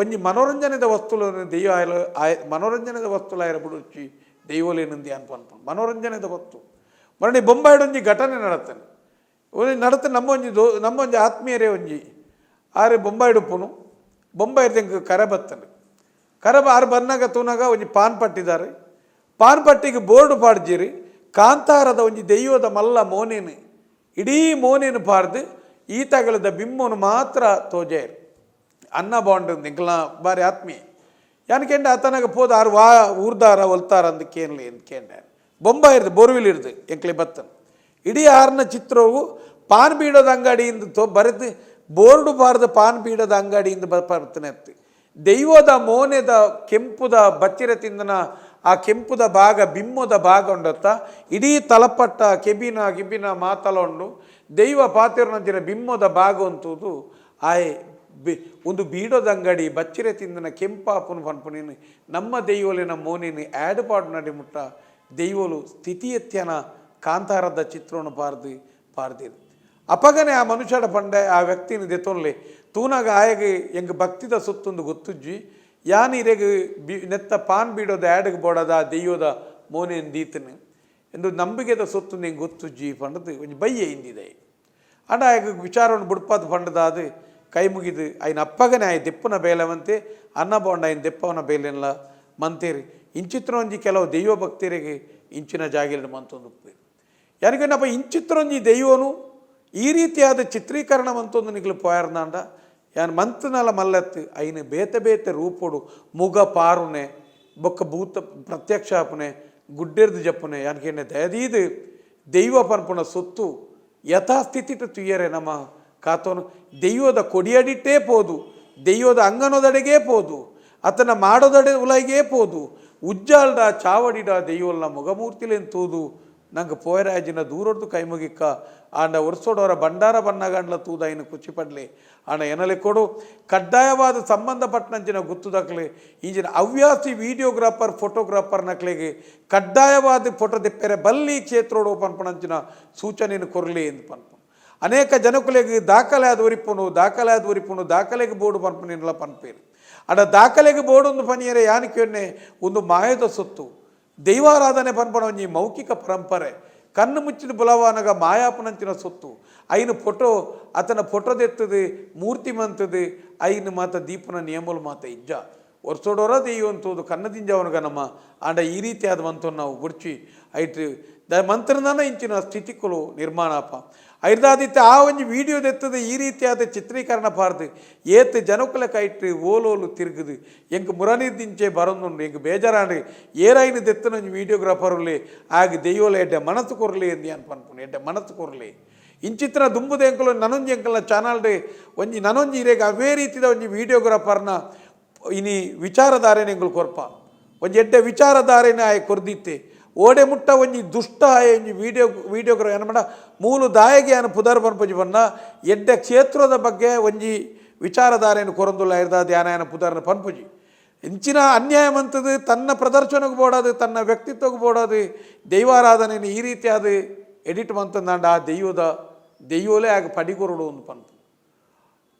ಒಂಜಿ ಮನೋರಂಜನೆದ ವಸ್ತುలను ದೈವ ಆಯ್ಲ, ಆಯ್, ಮನೋರಂಜನೆದ ವಸ್ತುಲಾಯರ ಬುಡುಚ್ಚಿ ದೆಯ್ವಲೇನಂದಿ ಅನ್ಪನ್ಪುಣ ಮನೋರಂಜನೆದ ವಸ್ತು. ಮರಣಿ ಬೊಂಬಾಯ್ಡೊಂಜಿ ಘಟನೆ ನಡತ್ತನೆ. ಒಂಜಿ ನಡತೆ ನಮ್ಮ ಒಂಜಿ ದೋ ನಮ್ಮ ಒಂಜಿ ಆತ್ಮೀಯರೇ ಒಂಜಿ ಆರೆ ಬೊಂಬಾಯ್ಡುಪ್ಪುನು ಬೊಂಬಾಯಿ ತೆಂಕ ಕರೆ ಬತ್ತನೆ ಕರೆ ಆರು ಬನ್ನಾಗ ತೂನಾಗ ಒಂಜಿ ಪಾನ್ ಪಟ್ಟಿದ್ದಾರೆ ಪಾನ್ ಪಟ್ಟಿಗೆ ಬೋರ್ಡು ಪಾಡ್ಜಿರಿ ಕಾಂತಾರದ ಒಂಜಿ ದೆಯ್ಯದ ಮಲ್ಲ ಮೋನೇನು ಇಡೀ ಮೋನೇನು ಪಾಡ್ದು ಈತಗಳದ ಬಿಮ್ಮನು ಮಾತ್ರ ತೋಜೇರು ಅನ್ನ ಬಾಂಡ್ ನಿಂಕಲ ಬಾರಿ ಆತ್ಮೀಯ ಯಾನಕೆಂಡೆ ಆತನಾಗ ಪೋದ ಆರು ವಾ ಊರ್ದಾರ ಒಲ್ತಾರ ಅಂದ್ ಕೇನ್ಲಿ ಅಂತ ಕೇಂಡೆ ಬೊಂಬಾಯಿ ಇರ್ದು ಬೋರ್ವಿಲ್ ಇರ್ದು ಎಂಕ್ಲೆ ಬತ್ತನ್ ಇಡೀ ಆರ್ನ ಚಿತ್ರವು ಪಾನ್ ಬೀಡೋದ ಅಂಗಡಿಯಿಂದ ತೋ ಬರೆದು ಬೋರ್ಡು ಬಾರದ ಪಾನ್ ಬೀಡೋದ ಅಂಗಡಿಯಿಂದ ಬರ್ತನೆ ಅತ್ತಿ ದೈವದ ಮೋನೆದ ಕೆಂಪುದ ಬಚ್ಚಿರ ತಿಂದನ ಆ ಕೆಂಪುದ ಭಾಗ ಬಿಮ್ಮದ ಭಾಗ ಉಂಡತ್ತ. ಇಡೀ ತಲಪಟ್ಟ ಕೆಬಿನ ಗಿಬಿನ ಮಾತಲೊಂಡು ದೈವ ಪಾತಿರನಂಚಿನ ಬಿಮ್ಮದ ಭಾಗ ಆಯೆ ಆಯ್ ಬಿ ಒಂದು ಬೀಡೋದ ಅಂಗಡಿ ಬಚ್ಚಿರೆ ತಿಂದನ ಕೆಂಪಾಪುನ ಪನ್ಪುನೇನು ನಮ್ಮ ದೈವಲಿನ ಮೋನಿನ ಆ್ಯಡ್ ಪಾಡು ನಡಿ ಮುಟ್ಟ ದೈವಲು ಸ್ಥಿತಿಯತ್ಯನ ಕಾಂತಾರದ ಚಿತ್ರವನ್ನು ಪಾರ್ದಿ, ಪಾರ್ದಿದೆ. ಅಪಗನೆ ಆ ಮನುಷ್ಯಡ ಪಂಡೆ, ಆ ವ್ಯಕ್ತಿನ ದೆತ್ತೊನ್ಲೆ ತೂನಾಗ ಆಯಗೆ ಎಂಗ ಭಕ್ತಿದ ಸುತ್ತೊಂದು ಗೊತ್ತುಜ್ಜಿ. ಯಾನ್ ಇರೆಗೆ ಬಿ, ನೆತ್ತ ಪಾನ್ ಬೀಡೋದ ಆ್ಯಡ್ಗೆ ಬೋಡದ ದೆಯ್ಯೋದ ಮೋನೇನು ದೀತನು. ಎಂದು ನಂಬಿಕೆದ ಸುತ್ತೊಂದು ನಿಂಗೆ ಗೊತ್ತುಜ್ಜಿ ಪಂಡದು, ಒಂಜಿ ಬಯ್ಯೆ ಹಿಂದಿದೆ ಅಂಡ ಆಯಗ ವಿಚಾರವನ್ನು ಬುಡ್ಪಾದ ಪಂಡದಾದ, ಕೈ ಮುಗಿದು ಆಯ್ನ ಅಪ್ಪಗನೆ ಆಯ್ ದೆಪ್ಪನ ಬೇಲವಂತೆ, ಅನ್ನ ಬೋಂಡ ಆಯ್ನ ದೆಪ್ಪವನ ಬೇಲೆಲ್ಲ ಮಂತೇರಿ. ಇಂಚಿತ್ರ ಒಂಜಿ ಕೆಲವು ದೈವ ಭಕ್ತರಿಗೆ ಇಂಚಿನ ಜಾಗಿಲಿನ ಮಂತೊಂದು ಯಾರಿಗೇನಪ್ಪ ಇಂಚಿತ್ರೊಂಜಿ ದೈವನು ಈ ರೀತಿಯಾದ ಚಿತ್ರೀಕರಣ ಮಂತೊಂದು ನಿಗ್ಲು ಪೋಯರ್ನಾಂಡ? ಯಾನ್ ಮಂತ್ನಲ ಮಲ್ಲತ್ತು ಐನ ಬೇತೆ ಬೇತೆ ರೂಪೊಡು, ಮುಗ ಪಾರುನೆ, ಬೊಕ್ಕ ಭೂತ ಪ್ರತ್ಯಕ್ಷಾಪನೆ, ಗುಡ್ಡೆರ್ದು ಜಪ್ಪುನೆ ಯಾನ್ಕೇನೆ ದಯದೀದು ದೈವ ಪನ್ಪುಣ ಸೊತ್ತು ಯಥಾಸ್ಥಿತಿಟ ತುಯ್ಯರೆ ನಮ್ಮ ಕಾತೋನು. ದೈವದ ಕೊಡಿಯಡಿಟ್ಟೇ ಪೋದು, ದೈವದ ಅಂಗನೊದಡೆಗೇ ಪೋದು, ಅತನ ಮಾಡೋದಡೆ ಉಲೈಗೇ ಪೋದು ಉಜ್ಜಾಲ್ಡ ಚಾವಡಿಡ ದೆಯ್ವಲ್ನ ಮುಗಮೂರ್ತಿಲೇನ್ ತೂದು ನಂಗೆ ಪೋಯರಾಜಿನ ದೂರೊಡ್ದು ಕೈಮುಗಿಕ್ಕ. ಆಂಡ ಒರ್ಸೋಡೋರ ಭಂಡಾರ ಬಣ್ಣಗಂಡ್ಲ ತೂದ ಇನ್ನು ಖುಷಿಪಡ್ಲಿ ಆಂಡ ಎನಲೆ ಕೊಡು, ಕಡ್ಡಾಯವಾದ ಸಂಬಂಧಪಟ್ಟಂಚಿನ ಗುತ್ತುದಕ್ಲೆ ಈಜಿನ ಅವ್ಯಾಸಿ ವಿಡಿಯೋಗ್ರಾಫರ್, ಫೋಟೋಗ್ರಾಫರ್ ನಕ್ಲಿಗೆ ಕಡ್ಡಾಯವಾದ ಫೋಟೋ ದಿಪ್ಪೆರೆ ಬಲ್ಲಿ ಕ್ಷೇತ್ರೋಡು ಪನ್ಪಣಂಚಿನ ಸೂಚನೆಯನ್ನು ಕೊರಲಿ ಎಂದು ಪನ್ಪು ಅನೇಕ ಜನಕುಲೆಗೆ ದಾಖಲೆ ಆದ ಒರಿಪುನು ದಾಖಲೆ ಆದ ಒರಿಪುನು ದಾಖಲೆಗೆ ಬೋರ್ಡು ಪನ್ಪನಿಲ್ಲ ಪನ್ಪೇರಿ. ಅಡ ದಾಖಲೆಗೆ ಬೋರ್ಡ್ ಒಂದು ಪನಿಯರೆ ಯಾನಕ್ಕೆ ಒಂದು ಮಾಯದ ಸೊತ್ತು. ದೈವಾರಾಧನೆ ಪನ್ಪನ ಒಂಜಿ ಮೌಖಿಕ ಪರಂಪರೆ, ಕಣ್ಣು ಮುಚ್ಚಿದ ಬುಲವಾನಗ ಮಾಯಾಪನಂಚಿನ ಸೊತ್ತು, ಐನು ಫೋಟೋ, ಆತನ ಫೋಟೋ ದೆತ್ತದು ಮೂರ್ತಿ ಮಂತದು, ಐನು ಮಾತ ದೀಪನ ನಿಯಮಲು ಮಾತ ಇಜ್ಜ. ಒರ್ಸೋಡೋರ ದೆಯ್ಯುವಂಥದ್ದು ಕನ್ನದಿಂಜವನಗ ನಮ್ಮ ಆಂಡ ಈ ರೀತಿಯಾದವಂತ ನಾವು ಬುಡ್ಚಿ ಐಟ್ ದ ಮಂತ್ರನ ಇಂಚಿನ ಸ್ಥಿತಿಕುಲು ನಿರ್ಮಾಣಪ್ಪ ಐರ್ದಾದಿತ್ತ ಆ ಒಂಜಿ ವಿಡಿಯೋ ದೆತ್ತದ ಈ ರೀತಿಯಾದ ಚಿತ್ರೀಕರಣ ಪಾರ್ದು ಏತ್ ಜನಕುಲ ಕೈಟ್ ಓಲೋಲು ತಿರುಗುದು ಎಂಕ್ ಮುರನಿದ್ದಿಂಚೆ ಬರೋದುಂಡು ಎಂಕ್ ಬೇಜಾರಾಂಡು ಏರಾಯಿನ ದೆತ್ತನ ಒಂಜಿ ವಿಡಿಯೋಗ್ರಾಫರ್ಲಿ ಆಗ ದೆಯ್ಯೋಲ ಎಡ್ಡೆ ಮನಸ್ಸು ಕೊರಲಿ ಎಂದು ಅನ್ಪನ್ಪುನು ಎಡ್ಡೆ ಮನಸ್ಸು ಕೊರಲಿ ಇಂಚಿತ್ರ ದುಂಬುದ ಎಂಕಲು ನನೊಂಜಿ ಎಂಕಲ್ನ ಚಾನಲ್ಡ್ ಒಂಜಿ ನನೊಂಜಿ ಇರೇಗ ಅವೇ ರೀತಿದ ಒಂಜಿ ವಿಡಿಯೋಗ್ರಾಫರ್ನ ಇನಿ ವಿಚಾರಧಾರೆನ ಎಂಕುಲು ಕೊರ್ಪ ಒಂಜಿ ಎಡ್ಡೆ ವಿಚಾರಧಾರೆನ ಆಯ್ ಕೊರ್ದಿತ್ತೆ ಓಡೆ ಮುಟ್ಟ ಒಂಜಿ ದುಷ್ಟ ಒಂಜಿ ವಿಡಿಯೋ ವಿಡಿಯೋಗ್ರ ಏನಮಾಡ ಮೂಲು ದಾಯಗೆ ಏನು ಪುದರ್ ಪನ್ಪುಜಿ ಬನ್ನ ಎಡ್ಡ ಕ್ಷೇತ್ರದ ಬಗ್ಗೆ ಒಂಜಿ ವಿಚಾರಧಾರೆಯನ್ನು ಕೊರಂದುಲ್ಲ ಇರ್ದ ಧ್ಯಾನ ಪುದರ್ನ ಪನ್ಪುಜಿ. ಇಂಚಿನ ಅಂತದ್ದು ತನ್ನ ಪ್ರದರ್ಶನಕ್ಕೆ ಬೋಡೋದು, ತನ್ನ ವ್ಯಕ್ತಿತ್ವಕ್ಕೆ ಬೋಡೋದು ದೈವಾರಾಧನೆಯನ್ನು ಈ ರೀತಿಯಾದ ಎಡಿಟ್ ಮಂತಂದಾಂಡ ಆ ದೈವದ ದೆಯ್ಯೋಲೆ ಆಗ ಪಡಿಗೊರಡು ಒಂದು ಪನ್ಪು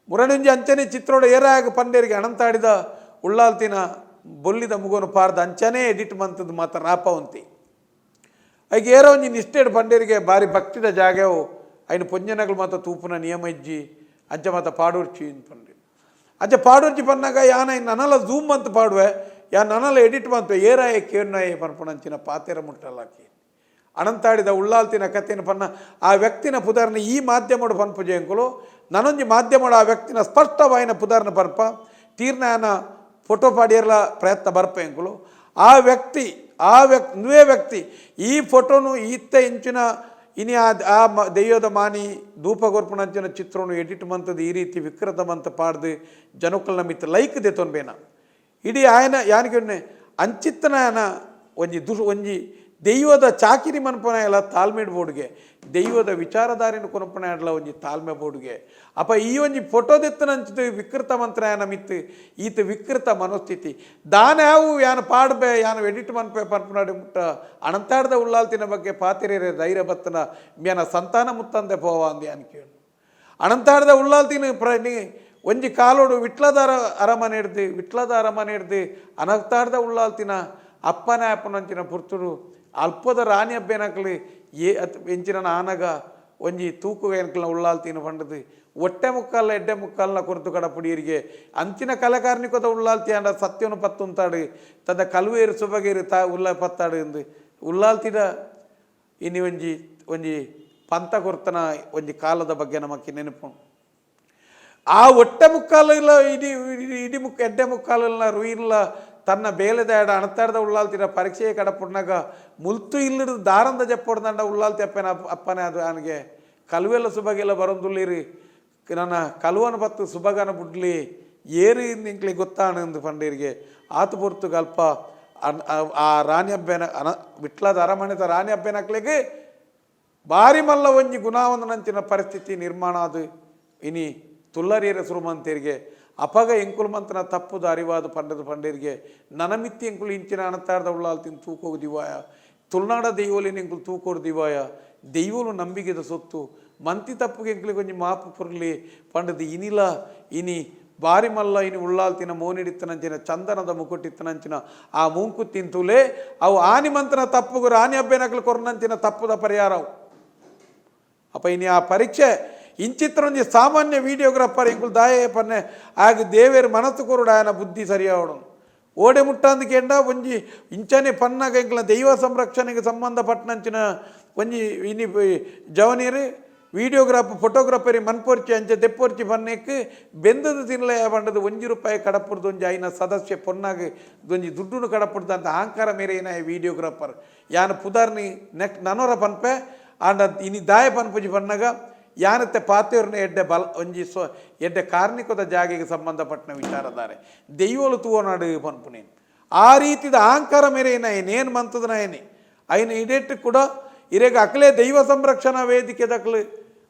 ಮುರಣಿಂಜಿ ಅಂಚನೆ ಚಿತ್ರೋಡ ಏರಾಗ ಪಂಡೇರಿಗೆ ಅಣಂತಾಡಿದ ಉಳ್ಳಾಲ್ತಿನ ಬೊಲ್ಲಿದ ಮುಗೋನು ಪಾರ್ದ ಅಂಚನೆ ಎಡಿಟ್ ಮಂತದ್ದು ಮಾತ ರಾಪವಂತಿ ಐಗೆ ಏರೋ ಒಂಜಿ ನಿಷ್ಠೆಡ್ ಪಂಡೇರಿಗೆ ಬಾರಿ ಭಕ್ತಿದ ಜಾಗವು, ಐನು ಪೊಂಜನಗಳು ಮಾತ ತೂಪುನ ನಿಯಮ ಇಜ್ಜಿ ಅಂಚ ಮಾತ ಪಾಡೂರ್ಚಿ ಅಂತ ಪಂಡೆ ಅಂಚ ಪಾಡೂರ್ಚಿ ಪನ್ನಾಗ ಯಾನ ನನಲ ಝೂಮ್ ಅಂತ ಪಾಡುವೆ ಯಾ ನನಲ ಎಡಿಟ್ ಮಂತು ಏರಾಯ ಕೇರ್ನಾಯ ಪನ್ಪುಣಂಚಿನ ಪಾತೆರ ಮುಟ್ಟಲಾಕಿ ಅನಂತಾಡಿದ ಉಳ್ಳಾಲ್ತಿನ ಕತ್ತಿನ ಪನ್ನ ಆ ವ್ಯಕ್ತಿನ ಪುದಾರ್ನ ಈ ಮಾಧ್ಯಮಡು ಪನ್ಪುಜೆ ಅಂಕುಲು, ನನೊಂಜಿ ಮಾಧ್ಯಮಡು ಆ ವ್ಯಕ್ತಿನ ಸ್ಪಷ್ಟವಾಯಿನ ಪುದಾರ್ನ ಬರ್ಪ ತೀರ್ನಾಯನ ಫೋಟೋ ಪಾಡಿಯರ್ಲ ಪ್ರಯತ್ನ ಬರ್ಪ ಎಂಕುಲು ಆ ವ್ಯಕ್ತಿ ಆ ವ್ಯಕ್ತಿ ನುವೇ ವ್ಯಕ್ತಿ, ಈ ಫೋಟೋನು ಇತ್ತ ಇಂಚಿನ ಇನಿ ಆ ಮ ದೆಯ್ಯದ ಮಾನಿ ಧೂಪ ಅಂಚಿನ ಚಿತ್ರನು ಎಡಿಟ್ ಮಂತದ ಈ ರೀತಿ ವಿಕೃತ ಮಂತ ಪಾಡ್ದು ಜನಕ್ಕಲ್ನ ಮಿತ್ತ ಲೈಕ್ ದೆತೊನ್ಬೇನ ಇಡೀ ಆಯನ, ಯಾನಿಗೆ ಅಂಚಿತ್ತನ ಒಂಜಿ ದುಷ್, ಒಂಜಿ ದೈವದ ಚಾಕಿರಿ ಮನಪನ ಎಲ್ಲ ತಾಳ್ಮೆ ಬೋಡ್ಗೆ ದೈವದ ವಿಚಾರಧಾರಿನ ಕೊನಪನ ಎಲ್ಲ ಒಂಜಿ ತಾಳ್ಮೆ ಬೋಡ್ಗೆ ಅಪ್ಪ ಈ ಒಂಜಿ ಫೋಟೋ ದೆತ್ತನಂಚಿತು ವಿಕೃತ ಮಂತ್ರ ಮಿತ್ತು, ಈತ ವಿಕೃತ ಮನೋಸ್ಥಿತಿ. ದಾನ ಯಾವು ಯಾನ ಪಾಡ್ಬೆ, ಯಾನ ಎಡಿಟ್ ಮನ್ಪೆ ಪನ್ಪನಾಡಿ ಮುಟ್ಟ, ಅಣಂತಾಡ್ದ ಉಳ್ಳಾಲ್ತಿನ ಬಗ್ಗೆ ಪಾತಿರೇರೆ ಧೈರ್ಯ ಬತ್ತನ, ಮ್ಯಾನ ಸಂತಾನ ಮುತ್ತಂದೆ ಪೋವ ಅಂದಿ ಅನ್ ಕೇಳು. ಅಣಂತಾಡ್ದ ಉಳ್ಳಾಲ್ತಿನ ಪ್ರ ಒಂಜಿ ಕಾಲೋಡು ವಿಟ್ಲದ ಅರ ಅರಮನೆ ಹಿಡ್ದು ವಿಟ್ಲದ ಅರಮನೆ ಹಿಡ್ದು ಅನಂತಾಡ್ದ ಉಳ್ಳಾಲ್ತಿನ ಅಪ್ಪನ ಅಪ್ಪನಂಚಿನ ಪುರ್ತುಡು ಅಲ್ಪದ ರಾಣಿ ಅಬ್ಬೆನಕ್ಲಿ ಏ ಅತ್ ಎಂಚಿನ ಆನಗ ಒಂಜಿ ತೂಕು ಉಳ್ಳಾಲ್ ಉಳ್ಳಾಲ್ತಿನ ಪಂಡದು. ಒಟ್ಟೆ ಮುಕ್ಕಲ್ಲ ಎಡ್ಡೆ ಮುಕ್ಕಲ್ನ ಕೊರತು ಕಡಪುಡಿಯರಿಗೆ ಅಂಚಿನ ಕಲೆಕಾರ್ನಿಕೋದ ಉಳ್ಳಾಲ್ತಿ ಅಂಡ ಸತ್ಯವನ್ನು ಪತ್ತುಂತಾಡು, ತದ ಕಲ್ವೇರು ಸುಬಗೇರು ತ ಉಲ್ಲ ಪತ್ತಾಡು ಎಂದು ಉಳ್ಳಾಲ್ತಿದ ಇನಿ ಒಂಜಿ ಒಂಜಿ ಪಂಥ ಕೊರ್ತನ ಒಂಜಿ ಕಾಲದ ಬಗ್ಗೆ ನಮಕ್ಕೆ ನೆನಪು. ಆ ಒಟ್ಟೆ ಮುಕ್ಕಾಲ ಇಲ್ಲ, ಇಡೀ, ಇಡೀ- ಮುಕ್ ಮುಕ್ಕ ಎಡ್ಡೆ ಮುಕ್ಕಾಲ ರುಯಿಲ್ಲ ತನ್ನ ಬೇಲೆದಾಡ ಅಣತಾಡ್ದ ಉಳ್ಳಾಲ್ತಿರ ಪರೀಕ್ಷೆಯ ಕಡಪುಡ್ನಾಗ ಮುಲ್ತು ಇಲ್ಲಿಡ್ದು ದಾರಂದ ಜಪ್ಪೊಡ್ದಂಡ ಉಳ್ಳಾಲ್ತಿ ಅಪ್ಪನ ಅಪ್ಪ- ಅಪ್ಪನೇ ಅದು ಅವನಿಗೆ. ಕಲುವೆಲ್ಲ ಸುಬಗೆಲ್ಲ ಬರೋಂದುಳ್ಳಿರಿ. ನನ್ನ ಕಲುವನ ಬತ್ತು ಸುಬಗನ ಬುಡ್ಲಿ ಏರಿ ನಿಂಕ್ಲಿ ಗೊತ್ತಾಣಂದು ಪಂಡೀರಿಗೆ. ಆತು ಪೊರ್ತು ಅನ್- ಆ- ರಾಣಿ ಹಬ್ಬೆನ ಅನ ವಿಟ್ಲದ ಅರಮನೆದ ರಾಣಿ ಹಬ್ಬೆನಕ್ಲಿಗೆ ಬಾರಿ ಮಲ್ಲ ಒಂಜಿ ಗುಣಾವಂದನಂಚಿನ ಪರಿಸ್ಥಿತಿ ನಿರ್ಮಾಣ ಅದು ಇನಿ ತುಲ್ಲರಿಯರ ಸುರುಮಂತರಿಗೆ ಅಪಗ ಎಂಕುಲು ಮಂತನ ತಪ್ಪುದ ಅರಿವಾದ ಪಂಡದ ಪಂಡರಿಗೆ ನನಮಿತ್ತಿ ಎಂಕುಲು ಇಂಚಿನ ಅಣತಾರದ ಉಳ್ಳಾಲ್ತಿನ ತೂಕೋಗು ದಿವಾಯ. ತುಳುನಾಡ ದೈವಲಿನ ಎಂಕುಲು ತೂಕೋರು ದಿವಾಯ. ದೈವಲು ನಂಬಿಕೆದ ಸೊತ್ತು. ಮಂತಿ ತಪ್ಪುಗೆ ಎಂಕುಲಿಗೆ ಕೊಂಚ ಮಾಪು ಪುರ್ಲಿ ಪಂಡದ ಇನಿಲ, ಇನಿ ಬಾರಿ ಮಲ್ಲ ಇನಿ ಉಳ್ಳಾಲ್ತಿನ ಮೋನಿಡಿತ್ತನಂಚಿನ, ಚಂದನದ ಮುಕುಟಿತ್ತನಂಚಿನ ಆ ಮೂಂಕು ತಿಂತುಲೇ, ಅವು ಆನಿ ಮಂತನ ತಪ್ಪುಗು ರಾಣಿ ಹಬ್ಬೆನಕಲು ಕೊರ್ನಂಚಿನ ತಪ್ಪುದ ಪರಿಹಾರವು. ಅಪ್ಪ ಇನ್ನು ಆ ಪರೀಕ್ಷೆ ಸಾಮಾನ್ಯ ವಿಡಿಯೋಗ್ರಾಫರ್ ಇಂಕುಲು ದಾಯೆ ಪನ್ನೆ ಆಗ ದೇವೇರು ಮನಸ್ಸು ಕೊರುಡು ಆಯನ ಬುದ್ಧಿ ಸರಿಯಾವಡು ಓಡೆ ಮುಟ್ಟಂದಕೆಂಡ ಒಂಜಿ ಇಂಚನೆ ಪನ್ನಾಗ ಇಂಕಲ ದೈವ ಸಂರಕ್ಷಣೆಗೆ ಸಂಬಂಧಪಟ್ಟನಂಚಿನ ಒಂಜಿ ಇನಿ ಜವನೀರು ವಿಡಿಯೋಗ್ರಾಫ್ ಫೋಟೋಗ್ರಾಫರಿ ಮನ್ಪೋರ್ಚಿ ಅಂಚೆ ದೆಪ್ಪೊರ್ಚಿ ಪನ್ನೆಕ್ ಬೆಂದದು ತಿನ್ಲಯ ಪಂಡದು ಒಂಜಿ ರೂಪಾಯಿ ಕಡಪುರ್ದು ಒಂಜಿ ಐನ ಸದಸ್ಯ ಪೊನ್ನಾಗ ಒಂಜಿ ದುಡ್ಡುನು ಕಡಪುಡ್ದು ಅಂತ ಅಹಂಕಾರ ಮೇರೆ ಏನಾಯ ವಿಡಿಯೋಗ್ರಾಫರ್ ಯಾನ ಪುದಾರ್ನಿ ನೆಕ್ಸ್ಟ್ ನನೋರ ಪನ್ಪೆ, ಆಂಡ ಇನಿ ದಾಯ ಪನ್ಪುಜಿ ಪನ್ನಗ ಯಾನತ್ತೆ ಪಾತೆಯವ್ರನ್ನ ಎಡ್ಡೆ ಬಲ ಒಂಜಿಸೋ ಎಡ್ಡೆ ಕಾರ್ಮಿಕದ ಜಾಗೆಗೆ ಸಂಬಂಧಪಟ್ಟನ ವಿಚಾರದಾರೆ ದೆಯ್ಯೋಲು ತೂವನಾಡು ಪನ್ಪುನೇನು ಆ ರೀತಿದ ಆಂಕಾರ ಮೇರೆನ ಏನ್ ಮಂತದನ ಏನಿ ಅಯ್ಯನ ಇಡೆಟ್ಟು ಕೂಡ ಇರೆಗ ಅಕಲೇ ದೈವ ಸಂರಕ್ಷಣಾ ವೇದಿಕೆ ದಕ್ಲು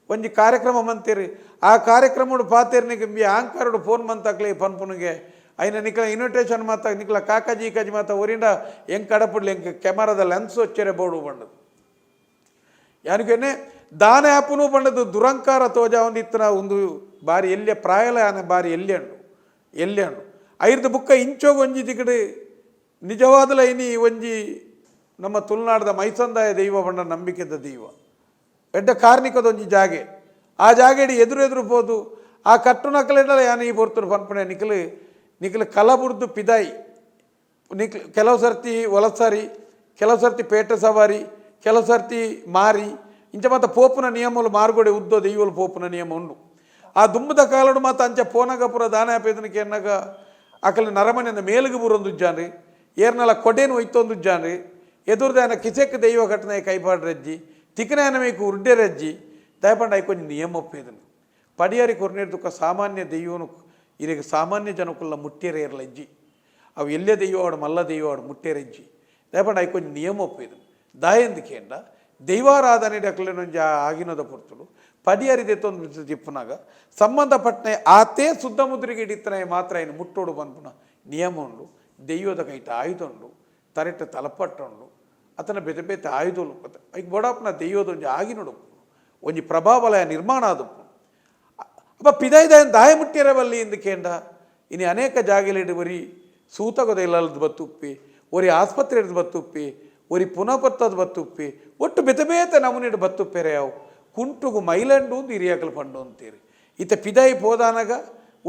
ಒಂಜಿ ಕಾರ್ಯಕ್ರಮ ಮಂತೀರಿ. ಆ ಕಾರ್ಯಕ್ರಮಡು ಪಾತೇರ್ನಿಗೆ ಬಿ ಆಂಕಾರಡು ಫೋನ್ ಮಂತಕ್ಲಿ ಪನ್ಪುನಿಗೆ. ಅಯ್ಯನ ನಿಕ್ಲ ಇನ್ವಿಟೇಷನ್ ಮಾತ, ನಿಕ್ಲ ಕಾಕಾಜಿ ಕಾಜಿ ಮಾತ ಒರಿಂಡ ಹೆಂಗೆ ಕಡಪಡ್ಲಿ ಹೆಂಗೆ ಕ್ಯಾಮರಾದ ಲೆನ್ಸ್ ಹೊಚ್ಚರೆ ಬೋಡು ಬಂಡದು. ಯಾನಿಗೇನೆ ದಾನ ಆಪುನು ಬಣ್ಣದ ದುರಂಕಾರ ತೋಜ ಒಂದಿತ್ತನ ಒಂದು ಬಾರಿ ಎಲ್ಲ ಪ್ರಾಯಲ ಆನೆ ಬಾರಿ ಎಲ್ಲಿ ಹಣ್ಣು ಐರ್ದ ಬುಕ್ಕ ಇಂಚೋಗ ಒಂಜಿ ದಿಗಡೆ ನಿಜವಾದಲ ಲೈನಿ ಒಂಜಿ ನಮ್ಮ ತುಳುನಾಡದ ಮೈಸಂದಾಯ ದೈವ ಬಣ್ಣ ನಂಬಿಕೆದ ದೈವ. ಎಡ್ಡ ಕಾರ್ಣಿಕದ ಒಂಜಿ ಜಾಗೆ. ಆ ಜಾಗೆಡಿ ಎದುರು ಎದುರು ಪೋದು ಆ ಕಟ್ಟು ನಕಲೆಂಡಲ ಯಾನ ಈ ಬರ್ತರು ಪನ್ಪಣೆ ನಿಖಲು ನಿಖಲು ಕಲಬುರ್ದು ಪಿದಾಯಿ. ನಿಕ್, ಕೆಲವು ಸರ್ತಿ ಒಲಸಾರಿ ಕೆಲವು ಸರ್ತಿ ಪೇಟ ಸವಾರಿ, ಕೆಲವು ಸರ್ತಿ ಮಾರಿ ಇಂಚ ಮಾತ ಪೋಪುನ ನಿಯಮಲು ಮಾರ್ಗೊಡೆ ಉದ್ದೋ ದೆಯ್ಯಲು ಪೋಪುನ ನಿಯಮ ಉಂಡು ಆ ದುಂಬದ ಕಾಲಡು ಮಾತ ಅಂಚ ಪೋನಗಪುರ ದಾನಾಪೇದನಿಗೆ ಎನ್ನಗ ಅಕಲ ನರಮನೆನ ಮೇಲುಗು ಜಾನ್ರಿ ಏರ್ನಲ್ಲ ಕೊಡೇನು ಒಯ್ತೊಂದುಜ್ಜಾನ್ರಿ ಎದುರ್ದಾನ ಕಿಸೆಕ್ ದೈವ ಘಟನೆ ಕೈಪಾಡ್ರಜ್ಜಿ ತಿಕ್ಕನ ಮೇಕು ಉರ್ಡೆರಜ್ಜಿ ದಯಪಂಡ ಕೊಂಚ ನಿಯಮ ಪೇದನು ಪಡಿಯಾರಿ ಕೊರ್ನೇರ್ದುಕ ಸಾಮಾನ್ಯ ದೈವನು ಇರಿಗೆ ಸಾಮಾನ್ಯ ಜನಕುಲ್ಲ ಮುಟ್ಟೇರೇರ್ಲಜ್ಜಿ ಅವು ಎಲ್ಲೇ ಮಲ್ಲ ಮಲ್ಲ ದೆಯ್ಯವಾಡು ಮುಟ್ಟೇರಜ್ಜಿ. ದಯಪಂಡ ನಿಯಮ ಒಪ್ಪೇದನು. ದಾಯಂದಿಕೇಂಡ ದೈವಾರಾಧನೆ ಡಕ್ಲೆನೊಂಜಿ ಆಗಿನದ ಪೊರ್ತುಡು ಪಡಿಯರಿದೆ ತೊಂದು ತಿಪ್ಪುನಾಗ ಸಂಬಂಧಪಟ್ಟನೆ ಆತೇ ಸುದ್ದ ಮುದ್ರಿಗೆ ಹಿಡಿತನ ಮಾತ್ರ ಏನು ಮುಟ್ಟೋಡು ಬಂದ್ಪುನ ನಿಯಮ ಉಂಡು ದೆಯ್ಯೋದ ಕೈಟ ಆಯುಧಂಡು ತರೆಟ ತಲಪಟ್ಟುಂಡು ಅತನ ಬೆತೆ ಬೆತೆ ಆಯುಧಲು ಈಗ ಬೊಡಾಪನ ಒಂಜಿ ಆಗಿನೊಡು ಒಂಜಿ ಪ್ರಭಾವಲಯ ನಿರ್ಮಾಣ ಆದಪ್ಪು ಅಪ್ಪ ಪಿದಾಯ್ದಾಯನ್ ದಾಯ ಮುಟ್ಟಿರವಲ್ಲಿ ಇಂದಕೇಂಡ ಇನಿ ಅನೇಕ ಜಾಗಲಿಡಿ ಬರೀ ಸೂತಗದ ಇಲ್ಲದ ಬತ್ತುಪ್ಪಿ, ಒರಿ ಆಸ್ಪತ್ರೆ ಹಿಡಿದು ಬತ್ತುಪ್ಪಿ ಒರಿ ಪುನಃ ಬತ್ತದ ಬತ್ತುಪ್ಪಿ, ಒಟ್ಟು ಬೆತಬೇತ ಬೇತೆ ನಮೂನಿಡು ಬತ್ತುಪ್ಪೆರೆ ಅವು ಕುಂಟುಗು ಮೈಲಂಡು ಒಂದು ಹಿರಿಯಕಲು ಪಂಡು ಅಂತೀರಿ. ಈತ ಪಿದಾಯಿ ಪೋದಾನಾಗ,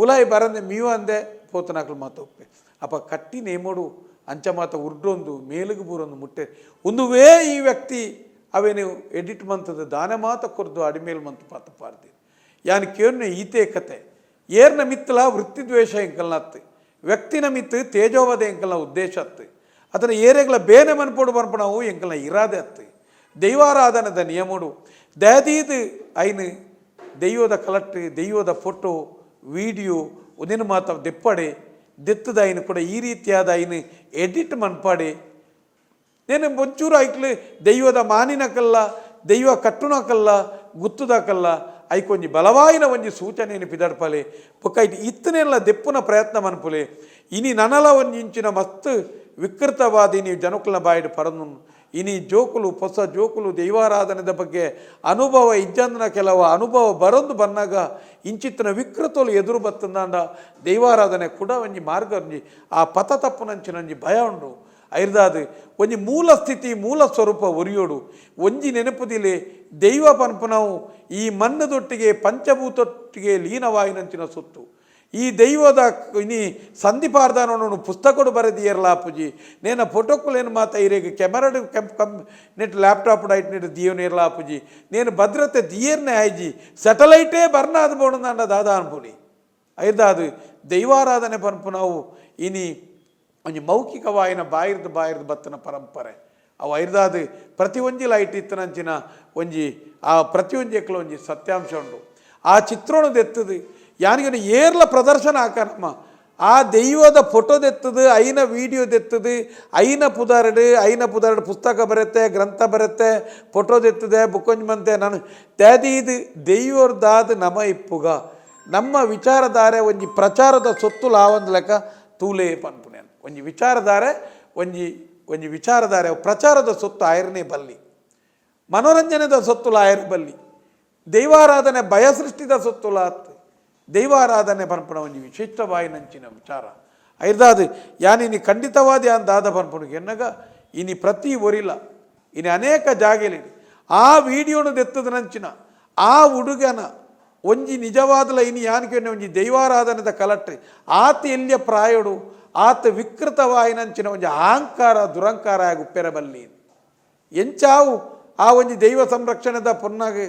ಉಲಾಯಿ ಬರಂದೆ ಮೀವು ಅಂದೆ ಪೋತನಾಕಲು ಮಾತುಪ್ಪೆ. ಅಪ್ಪ ಕಟ್ಟಿ ನೇಮೋಡು, ಅಂಚ ಮಾತ ಉರ್ಡೊಂದು, ಮೇಲುಗು ಬೂರೊಂದು ಮುಟ್ಟೆ. ಒಂದುವೇ ಈ ವ್ಯಕ್ತಿ, ಅವೇನು ಎಡಿಟ್ ಮಂತದ ದಾನ ಮಾತ ಕೊರ್ದು ಅಡಿಮೇಲ್ ಮಂತ ಪಾತ ಪಾರ್ದಿ ಯಾನ್ ಕೇರ್ನ ಈತೆ ಕತೆ, ಏರ್ನ ಮಿತ್ತಲ ವೃತ್ತಿದ್ವೇಷ ಎಂಕಲ್ನತ್ತು. ವ್ಯಕ್ತಿನ ಮಿತ್ತು ತೇಜೋವದ ಎಂಕಲ್ನ ಉದ್ದೇಶ ಅತ್ತು ಅದನ್ನ ಏರೆಗಳ ಬೇನೆ ಮನ್ಪೋಡು ಬರ್ಪಣವು ಎಂಕಲ್ನ ಇರಾದೆ ಅತ್ತು. ದೈವಾರಾಧನದ ನಿಯಮಡು ದಯದೀದ್ ಐನು ದೈವದ ಕಲಟ್ಟು ದೈವದ ಫೋಟೋ, ವಿಡಿಯೋ ಉದಿನ ಮಾತ ದೆಪ್ಪಡೆ, ದೆತ್ತದ ಐನು ಕೂಡ ಈ ರೀತಿಯಾದ ಐನು ಎಡಿಟ್ ಮನ್ಪಾಡೆ ನೇನು ಒಂಚೂರು ಐಕ್ಲು ದೈವದ ಮಾನಿನಕಲ್ಲ, ದೈವ ಕಟ್ಟುನಕಲ್ಲ, ಗುತ್ತುದಕಲ್ಲ, ಐಕೊಂಜಿ ಬಲವಾಯಿನ ಒಂಜಿ ಸೂಚನೆಯನ್ನು ಪಿದಡ್ಪಲೆ ಇಟ್ ಇತ್ತನೆಲ್ಲ ದೆಪ್ಪುನ ಪ್ರಯತ್ನ ಮನ್ಪುಲೆ ಇನಿ ನನಲ ಒಂಜಿಂಚಿನ ಮಸ್ತ್ ವಿಕೃತವಾದಿ ನೀವು ಜನಕುಲ ಬಾಯಿಡ್ ಇನಿ ಜೋಕುಲು, ಹೊಸ ಜೋಕುಲು, ದೈವಾರಾಧನೆದ ಬಗ್ಗೆ ಅನುಭವ ಇಜ್ಜಂದನ ಕೆಲವು ಅನುಭವ ಬರೊಂದು ಬಂದಾಗ ಇಂಚಿತ್ತಿನ ವಿಕೃತಲು ಎದುರು ಬತ್ತಂದಾಂಡ. ದೈವಾರಾಧನೆ ಕೂಡ ಒಂಜಿ ಮಾರ್ಗ ಒಂಜಿ ಆ ಪಥ ತಪ್ಪುನಂಚಿನ ಒಂಜಿ ಭಯ ಉಂಡು. ಐರ್ದಾದು ಒಂಜಿ ಮೂಲ ಸ್ಥಿತಿ, ಮೂಲ ಸ್ವರೂಪ ಒರಿಯೋಡು. ಒಂಜಿ ನೆನಪುದಿಲೆ ದೈವ ಪನ್ಪುನವು ಈ ಮಣ್ಣದೊಟ್ಟಿಗೆ ಪಂಚಭೂತೊಟ್ಟಿಗೆ ಲೀನವಾಯಿನಂಚಿನ ಸುತ್ತು. ಈ ದೈವದ ಇನಿ ಸಂಧಿಪಾರ್ದಾನವನ್ನು ಪುಸ್ತಕಡು ಬರೆದಿಯರ್ಲ ಅಪ್ಪುಜಿ. ನೇನ ಫೋಟೋಕ್ಕುಲೇನು ಮಾತ ಇರೇಗ ಕೆಮರಡು ಕೆಂಪ್ ಕಂ ನೆಟ್ ಲ್ಯಾಪ್ಟಾಪ್ ಡೈಟ್ ನೆಟ್ ದಿಯೋನೇರ್ಲ ಅಪ್ಪುಜಿ. ನೇನು ಭದ್ರತೆ ದಿಯರ್ನೆ ಆಯ್ಜಿ. ಸ್ಯಾಟಲೈಟೇ ಬರ್ನಾದ ಬೋಣಂದ ದಾದ ಅನ್ಪುನಿ ಐದಾದು ದೈವಾರಾಧನೆ ಪನ್ಪು ನಾವು ಇನಿ ಒಂಜಿ ಮೌಖಿಕವಾಯಿನ ಬಾಯಿರ್ದು ಬಾಯಿರ್ದು ಬತ್ತನ ಪರಂಪರೆ. ಅವು ಐರ್ದಾದು ಪ್ರತಿ ಒಂಜಿ ಲೈಟ್ ಇತ್ತನಂಚಿನ ಒಂಜಿ ಆ ಪ್ರತಿ ಒಂಜಿ ಎಕ್ಕಲ ಒಂಜಿ ಸತ್ಯಾಂಶ ಉಂಡು. ಆ ಚಿತ್ರಣದ ಎತ್ತದು ಯಾನಿಗೆ ಏರ್ಲ ಪ್ರದರ್ಶನ ಹಾಕಮ್ಮ ಆ ದೈವದ ಫೋಟೋ ದೆತ್ತದು, ಐನ ವಿಡಿಯೋ ದೆತ್ತದು, ಐನ ಪುದಾರಡು ಐನ ಪುದಾರಡು ಪುಸ್ತಕ ಬರುತ್ತೆ, ಗ್ರಂಥ ಬರುತ್ತೆ, ಫೋಟೋ ದೆತ್ತದೆ ಬುಕ್ಕೊಂಜ್ ಮಂತೆ ನಾನು ತ್ಯಾದೀದು ದೈವರ್ದಾದ ನಮ ಇಪ್ಪುಗ. ನಮ್ಮ ವಿಚಾರಧಾರೆ ಒಂಜಿ ಪ್ರಚಾರದ ಸೊತ್ತು ಲಾವಂದ ಲೆಕ್ಕ ತೂಲೇ ಪನ್ಪುನೆ ಒಂಜಿ ವಿಚಾರಧಾರೆ, ಒಂಜಿ ಒಂಜಿ ವಿಚಾರಧಾರೆ ಪ್ರಚಾರದ ಸೊತ್ತು ಆಯರನೇ ಬಲ್ಲಿ. ಮನೋರಂಜನೆದ ಸೊತ್ತುಲ ಆಯರ್ ಬಲ್ಲಿ. ದೈವಾರಾಧನೆ ಭಯ ಸೃಷ್ಟಿದ ಸೊತ್ತುಲ ಆತ್ ದೈವಾರಾಧನೆ ಪನ್ಪುಣ ಒಂಜಿ ವಿಶಿಷ್ಟವಾಯಿನಂಚಿನ ವಿಚಾರ. ಐರ್ದಾದ ಯಾನಿನಿ ಖಂಡಿತವಾದಿ ದಾದ ಪನ್ಪುಣಿಗೆ ಎನ್ನಗ, ಇನಿ ಪ್ರತಿ ಒರಿಲ ಇನಿ ಅನೇಕ ಜಾಗೆಲಿ ಆ ವಿಡಿಯೋನು ದೆತ್ತದನಂಚಿನ ಆ ಹುಡುಗನ ಒಂಜಿ ನಿಜವಾದಲ ಇನಿ ಯಾನಿಕೆ ಒಂಜಿ ದೈವಾರಾಧನೆದ ಕಲಟ್ರೆ. ಆತ ಎಲ್ಲಿಯ ಪ್ರಾಯಡು? ಆತ ವಿಕೃತವಾಯಿನಂಚಿನ ಒಂಜಿ ಅಹಂಕಾರ, ದುರಂಕಾರ ಆಗಿ ಉಪ್ಪೆರಬಲ್ಲಿ ಎಂಚಾವು ಆ ಒಂಜಿ ದೈವ ಸಂರಕ್ಷಣೆದ ಪೊನ್ನಾಗೆ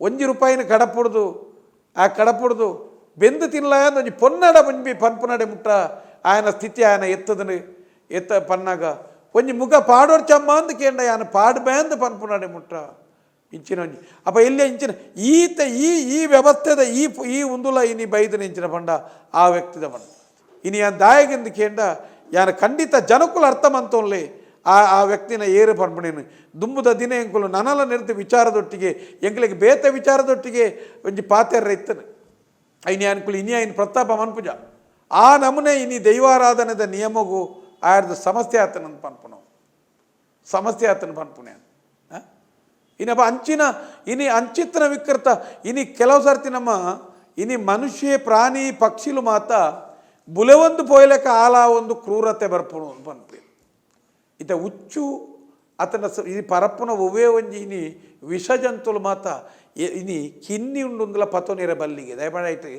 ಒಂಜಿ ರೂಪಾಯಿನ ಕಡಪುಡ್ದು, ಆ ಕಡಪುಡ್ದು ಬೆಂದು ತಿನ್ನಲ ಒಂಜಿ ಪೊನ್ನಡ ಮುಂಬಿ ಪನ್ಪುನಡೆ ಮುಟ್ಟ ಆಯನ ಸ್ಥಿತಿ ಆಯನ ಎತ್ತದನು ಎತ್ತ ಪನ್ನಾಗ ಒಂಜಿ ಮುಗ ಪಾಡೋರ್ ಚಮ್ಮ ಅಂದ್ ಕೇಂಡ ಆಯನ ಪಾಡ್ಬೇಂದ್ ಪನ್ಪುನಡೆ ಮುಟ್ಟ ಇಂಚಿನ ಒಂಜಿ ಅಪ್ಪ ಎಲ್ಲೇ ಇಂಚಿನ ಈತ ಈ ಈ ವ್ಯವಸ್ಥೆದ ಈ ಪು- ಈ ಉಂದುಲ ಇನಿ ಬೈದನ ಇಂಚಿನ ಪಂಡ ಆ ವ್ಯಕ್ತಿದ ಪಂಡ ಇನಿ ಯಾನ್ ದಾಯಗೆಂದು ಕೇಂಡ ಯಾನ ಖಂಡಿತ ಜನಕುಲ ಅರ್ಥಮಂತೋನ್ಲೆ ಆ ಆ ವ್ಯಕ್ತಿನ ಏರು ಪನ್ಪಣೇನು ದುಂಬುದ ದಿನ ಎಂಕುಲು ನನಲ ನಿರುತ ವಿಚಾರದೊಟ್ಟಿಗೆ ಎಂಕಲಿಗೆ ಬೇತ ವಿಚಾರದೊಟ್ಟಿಗೆ ಒಂಜಿ ಪಾತೆರ್ರ ಇತ್ತನು ಐನ್ಯಾನ್ಕುಲ್ ಇನ್ಯಾಯಿನ ಪ್ರತಾಪ ಮನ್ಪುಜ. ಆ ನಮೂನೆ ಇನಿ ದೈವಾರಾಧನೆದ ನಿಯಮಗು ಆಯರ್ದು ಸಮಸ್ಯೆ ಆತನಂತ ಪನ್ಪುಣ ಸಮಸ್ಯೆ ಆತನ ಪನ್ಪುಣೆ ಇನ್ನಪ್ಪ ಅಂಚಿನ ಇನಿ ಅಂಚಿತನ ವಿಕೃತ ಇನಿ ಕೆಲವು ಸರ್ತಿ ನಮ್ಮ ಇನಿ ಮನುಷ್ಯ ಪ್ರಾಣಿ ಪಕ್ಷಿಲು ಮಾತ ಬುಲೆವೊಂದು ಪೋಯ್ಲಕ್ಕ ಆಲ ಒಂದು ಕ್ರೂರತೆ ಬರ್ಪುಣು ಅಂತ ಇತ ಹುಚ್ಚು ಅತನ ಈ ಪರಪ್ಪನ ಒವೇ ಒಂಜಿ ಇನಿ ವಿಷ ಜಂತುಲು ಮಾತ ಇನಿ ಕಿನ್ನಿ ಪತೋ ನೀರ ಬಲ್ಲಿಗೆ, ದಯಮಾಡೈತೆ,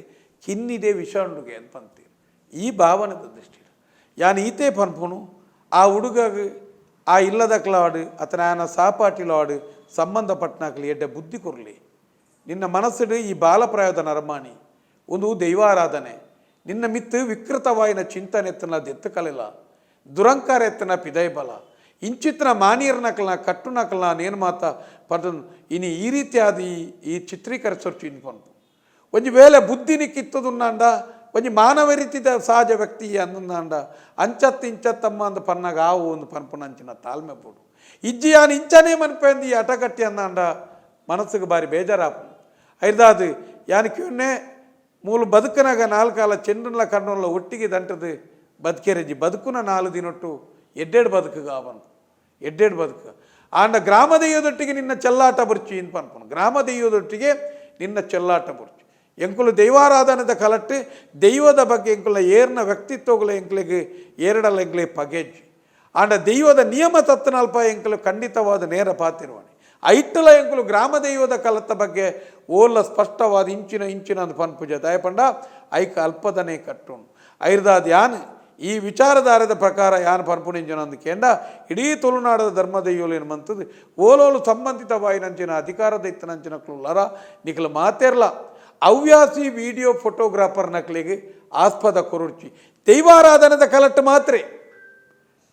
ಕಿನ್ನಿದೆ ವಿಷ ಉಂಡುಗೆ ಅಂತ ಅಂತೀರಿ. ಈ ಭಾವನದ ದೃಷ್ಟಿ ಯಾನ್ ಈತೆ ಪನ್ಪುನು ಆ ಹುಡುಗ ಆ ಇಲ್ಲದಕ್ಲಾಡು ಅತನ ಆಯನ ಸಾಪಾಟಿಲಾಡು ಸಂಬಂಧಪಟ್ಟನಾಕ್ಲಿ ಎಡ್ಡೆ ಬುದ್ಧಿ ಕೊರಲಿ. ನಿನ್ನ ಮನಸ್ಸಿಡು ಈ ಬಾಲಪ್ರಾಯದ ನರಮಾಣಿ, ಒಂದು ದೈವಾರಾಧನೆ. ನಿನ್ನ ಮಿತ್ತು ವಿಕೃತವಾಯಿನ ಚಿಂತನೆ ಎತ್ತನ ದೆತ್ತು ಕಲಿಲ್ಲ ದುರಂಕಾರ ಎತ್ತನ ಪಿದೈ ಬಲ ಇಂಚಿತ್ತಿನ ಮಾನಿಯರ್ ನಕಲ್ನ ಕಟ್ಟು ನಕಲ್ನ ನೇನು ಮಾತ ಪದ ಇನಿ ಈ ರೀತಿಯಾದ ಈ ಈ ಚಿತ್ರೀಕರಿಸೋರ್ಚು ಇನ್ ಪನ್ಪು ಒಂಜಿ ವೇಳೆ ಬುದ್ಧಿನಿ ಕಿತ್ತದುನ್ನಾಂಡ ಒಂಜಿ ಮಾನವ ರೀತಿದ ಸಹಜ ವ್ಯಕ್ತಿ ಅನ್ನಂದಾಂಡ ಅಂಚತ್ತು ಇಂಚತ್ತಮ್ಮ ಅಂದ ಪನ್ನಾಗ ಆವು ಒಂದು ಪನ್ಪುನಂಚಿನ ತಾಳ್ಮೆ ಪೋಡು ಇಜ್ಜಿ ಯಾನ್ ಇಂಚನೇ ಮನ್ಪೇಂದು ಈ ಅಟಗಟ್ಟಿ ಅಂದಾಂಡ ಮನಸ್ಸಿಗೆ ಬಾರಿ ಬೇಜಾರಾಪು ಐದಾದು ಯಾನಕ್ಯೂನ್ನೇ ಮೂಲು ಬದುಕನಾಗ ನಾಲ್ಕಾಲ ಚೆಂಡುನ್ಲ ಕಣ್ಣುಲ್ಲ ಒಟ್ಟಿಗೆ ದಂಟದು ಬದುಕೆರಜಿ ಬದುಕುನ ನಾಲು ದಿನೊಟ್ಟು ಎಡ್ಡೆಡ್ ಬದುಕುಗ ಅವನು ಎಡ್ಡೆಡ್ ಬದುಕು ಆಂಡ ಗ್ರಾಮ ದೆಯ್ಯದೊಟ್ಟಿಗೆ ನಿನ್ನ ಚೆಲ್ಲಾಟ ಬುರ್ಚಿ ಅಂತ ಅನ್ಪನು ಗ್ರಾಮ ದೆಯ್ಯದೊಟ್ಟಿಗೆ ನಿನ್ನ ಚೆಲ್ಲಾಟ ಬುರ್ಚಿ ಎಂಕುಲು ದೈವಾರಾಧನದ ಕಲಟ್ಟು ದೈವದ ಬಗ್ಗೆ ಎಂಕುಲ ಏರ್ನ ವ್ಯಕ್ತಿತ್ವಗಳ ಎಂಕ್ಲೆಗೆ ಏರಡಲ್ಲ ಎಂಕ್ಲೆ ಪಗೇಜ್ ಆಂಡ ದೈವದ ನಿಯಮ ತತ್ತನಲ್ಪ ಎಂಕಲು ಖಂಡಿತವಾದ ನೇರ ಪಾತಿರುವಣಿ ಐಟ್ಟಲ ಎಂಕುಲು ಗ್ರಾಮ ದೈವದ ಕಲತ ಬಗ್ಗೆ ಓಲ್ಲ ಸ್ಪಷ್ಟವಾದ ಇಂಚಿನ ಇಂಚಿನ ಅಂದು ಪನ್ಪುಜ ದಯಪಂಡ ಐಕ ಅಲ್ಪದನೆ ಕಟ್ಟುಂಡು ಐರ್ದಾದ ಯಾನ್ ಈ ವಿಚಾರಧಾರದ ಪ್ರಕಾರ ಯಾನ್ ಪನ್ಪುಣಿಂಜನ ಅಂದು ಇಡೀ ತುಳುನಾಡದ ಧರ್ಮದೈವಲು ಏನು ಮಂತದ್ದು ಓಲೋಲು ಸಂಬಂಧಿತವಾಯಿನಂಚಿನ ಅಧಿಕಾರದ ಇತ್ತನಂಚಿನ ಕ್ಲುಲ್ಲರ ನಿಖಲು ಮಾತೇರ್ಲ. ಅವ್ಯಾಸಿ ವಿಡಿಯೋ ಫೋಟೋಗ್ರಾಫರ್ ನಕಲಿಗೆ ಆಸ್ಪದ ಕೊರುಚಿ ದೈವಾರಾಧನದ ಕಲಟ್ಟು ಮಾತ್ರೆ.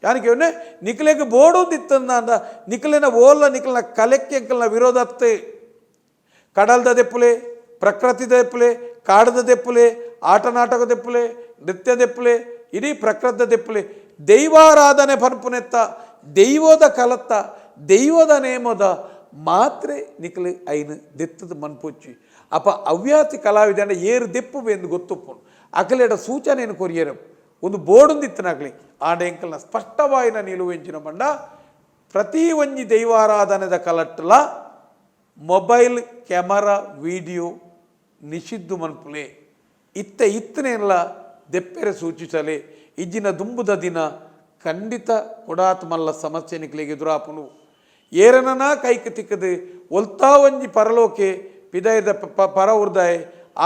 ಯಾನಕ್ಕೆ ನಿಖಲೆಗೆ ಬೋಡೋದಿತ್ತಂದ ಅಂದ, ನಿಖಲಿನ ಓಲ್ಲ ನಿಖಲಿನ ಕಲೆಕ್ಕೆ ಅಂಕಲ್ನ ವಿರೋಧತ್ತೆ ಕಡಲ್ದ ದೆಪ್ಪುಲೆ ಪ್ರಕೃತಿ ದೆಪ್ಪುಲೆ, ಕಾಡದ ದೆಪ್ಪುಲೆ ಆಟ ನಾಟಕ ದೆಪ್ಪುಲೆ ನೃತ್ಯ ದೆಪ್ಪುಲೆ ಇಡೀ ಪ್ರಕೃತ ದಿಪ್ಪಲಿ ದೈವಾರಾಧನೆ ಪನ್ಪುನೆತ್ತ, ದೈವೋದ ಕಲತ್ತ, ದೈವದ ನೇಮದ ಮಾತ್ರೆ ನಿಕಲು ಐನು ದಿತ್ತದ ಮನ್ಪುಚ್ಚಿ ಅಪ ಅವ್ಯಾತಿ ಕಲಾವಿದನ ಏರು ದಿಪ್ಪು ಎಂದು ಗೊತ್ತುಪ್ಪುನು. ಅಕಲೆಡ ಸೂಚನೆಯನ್ನು ಕೊರಿಯರು? ಒಂದು ಬೋರ್ಡೊಂದಿತ್ತನಾಗ್ಲಿ. ಆಡ ಎಂಕಲ್ನ ಸ್ಪಷ್ಟವಾಯಿನ ನಿಲುವೆಂಚಿನ ಮಂಡ ಪ್ರತಿ ಒಂಜಿ ದೈವಾರಾಧನೆದ ಕಲಟ್ಟಲ ಮೊಬೈಲ್, ಕ್ಯಾಮರಾ, ವಿಡಿಯೋ ನಿಷಿದ್ದು ಮನ್ಪುಲೆ. ಇತ್ತ ಇತ್ತನೆಲ್ಲ ದೆಪ್ಪೆರೆ ಸೂಚಿಸಲೆ ಇಜ್ಜಿನ ದುಂಬುದ ದಿನ ಖಂಡಿತ ಕೊಡಾತ್ಮಲ್ಲ ಸಮಸ್ಯೆ ನಿಕ್ಲಿಗೆ ಎದುರಾಪುನು. ಏರನನ ಕೈಕ ತಿಕ್ಕದೆ ಒಲ್ತಾ ಒಂಜಿ ಪರಲೋಕೆ ಪಿದಯದ ಪರ ಉರ್ದಾಯ್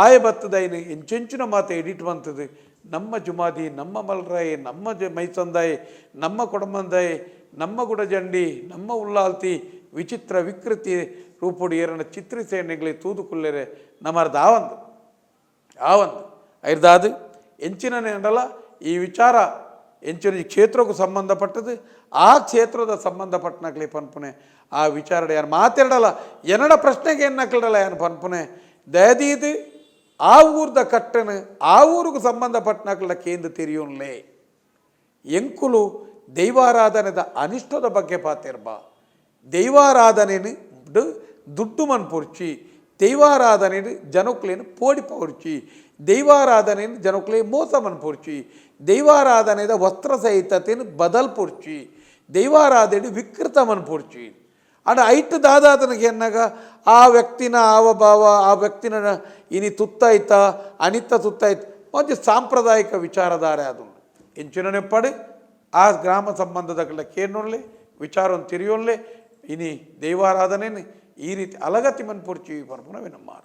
ಆಯ ಬತ್ತದೈನ ಎಂಚೆಂಚಿನ ಮಾತು ಎಡಿಟ್ ಬಂತದೆ. ನಮ್ಮ ಜುಮಾದಿ, ನಮ್ಮ ಮಲ್ರಾಯ್, ನಮ್ಮ ಜ, ಮೈಸಂದಾಯ್, ನಮ್ಮ ಕೊಡಮಂದಾಯ್ ನಮ್ಮ ಗುಡಜಂಡಿ, ನಮ್ಮ ಉಲ್ಲಾಲ್ತಿ, ವಿಚಿತ್ರ ವಿಕೃತಿ ರೂಪುಡಿ ಏರನ ಚಿತ್ರಿಸೇನೆಗ್ಲಿ ತೂದುಕೊಳ್ಳೆರೆ ನಮ್ಮರ್ದು ಆವಂದು ಆವಂದು. ಐರ್ದಾದು. ಎಂಚಿನ ನೆಂಡಲ ಈ ವಿಚಾರ ಎಂಚಿನ ಈ ಕ್ಷೇತ್ರಕ್ಕೂ ಸಂಬಂಧಪಟ್ಟದು ಆ ಕ್ಷೇತ್ರದ ಸಂಬಂಧಪಟ್ಟನಕ್ಲಿ ಪನ್ಪುನೆ, ಆ ವಿಚಾರ ಯಾರು ಮಾತಾಡಲ್ಲ ಎನ್ನಡ ಪ್ರಶ್ನೆಗೆ ಎನ್ನಕ್ಲಡಲ್ಲ ಯಾನು ಪನ್ಪುನೆ, ದಯದೀದು, ಆ ಊರ್ದ ಕಟ್ಟನು, ಆ ಊರಿಗೂ ಸಂಬಂಧಪಟ್ಟನಕ್ಲ ಕೇಂದ್ರ ತೆರೆಯೋನ್ಲೇ. ಎಂಕುಲು ದೈವಾರಾಧನೆದ ಅನಿಷ್ಟದ ಬಗ್ಗೆ ಪಾತಿರ್ಬ ದೈವಾರಾಧನೆನು ಡು- ದುಡ್ಡು ಮನ್ ಪೊರ್ಚಿ ದೈವಾರಾಧನೆನು ಜನಕ್ಲೇನು ಪೋಡಿ ಪೊರ್ಚಿ ದೈವಾರಾಧನೆನು ಜನಕ್ಲೇ ಮೋಸ ಪೂರ್ಚಿ ದೈವಾರಾಧನೆಯ ವಸ್ತ್ರ ಸಹಿತತೆಯನ್ನು ಬದಲ್ ಪೊರ್ಚಿ ದೈವಾರಾಧನೆ ವಿಕೃತ ಮನ್ ಪೊರ್ಚಿ. ಅಡ ಐಟ್ ದಾದಾತನಿಗೆ ಎನ್ನಾಗ, ಆ ವ್ಯಕ್ತಿನ ಹಾವಭಾವ ಆ ವ್ಯಕ್ತಿನ ಇನಿ ತುತ್ತಾಯ್ತ ಅನಿತ ತುತ್ತಾಯ್ತು ಒಂದು ಸಾಂಪ್ರದಾಯಿಕ ವಿಚಾರಧಾರೆ ಅದು ಎಂಚಿನ ಪಡೆ ಆ ಗ್ರಾಮ ಸಂಬಂಧದ ಕೇನೊಳ್ಳೆ ವಿಚಾರವನ್ನು ತಿರಿಯೋನ್ಲೆ, ಇನಿ ದೈವಾರಾಧನೆ ಈ ರೀತಿ ಅಲಗತಿ ಮನ್ಪುರ್ಚಿ ಪರ್ಪುನವೇ ನಮ್ಮಾರ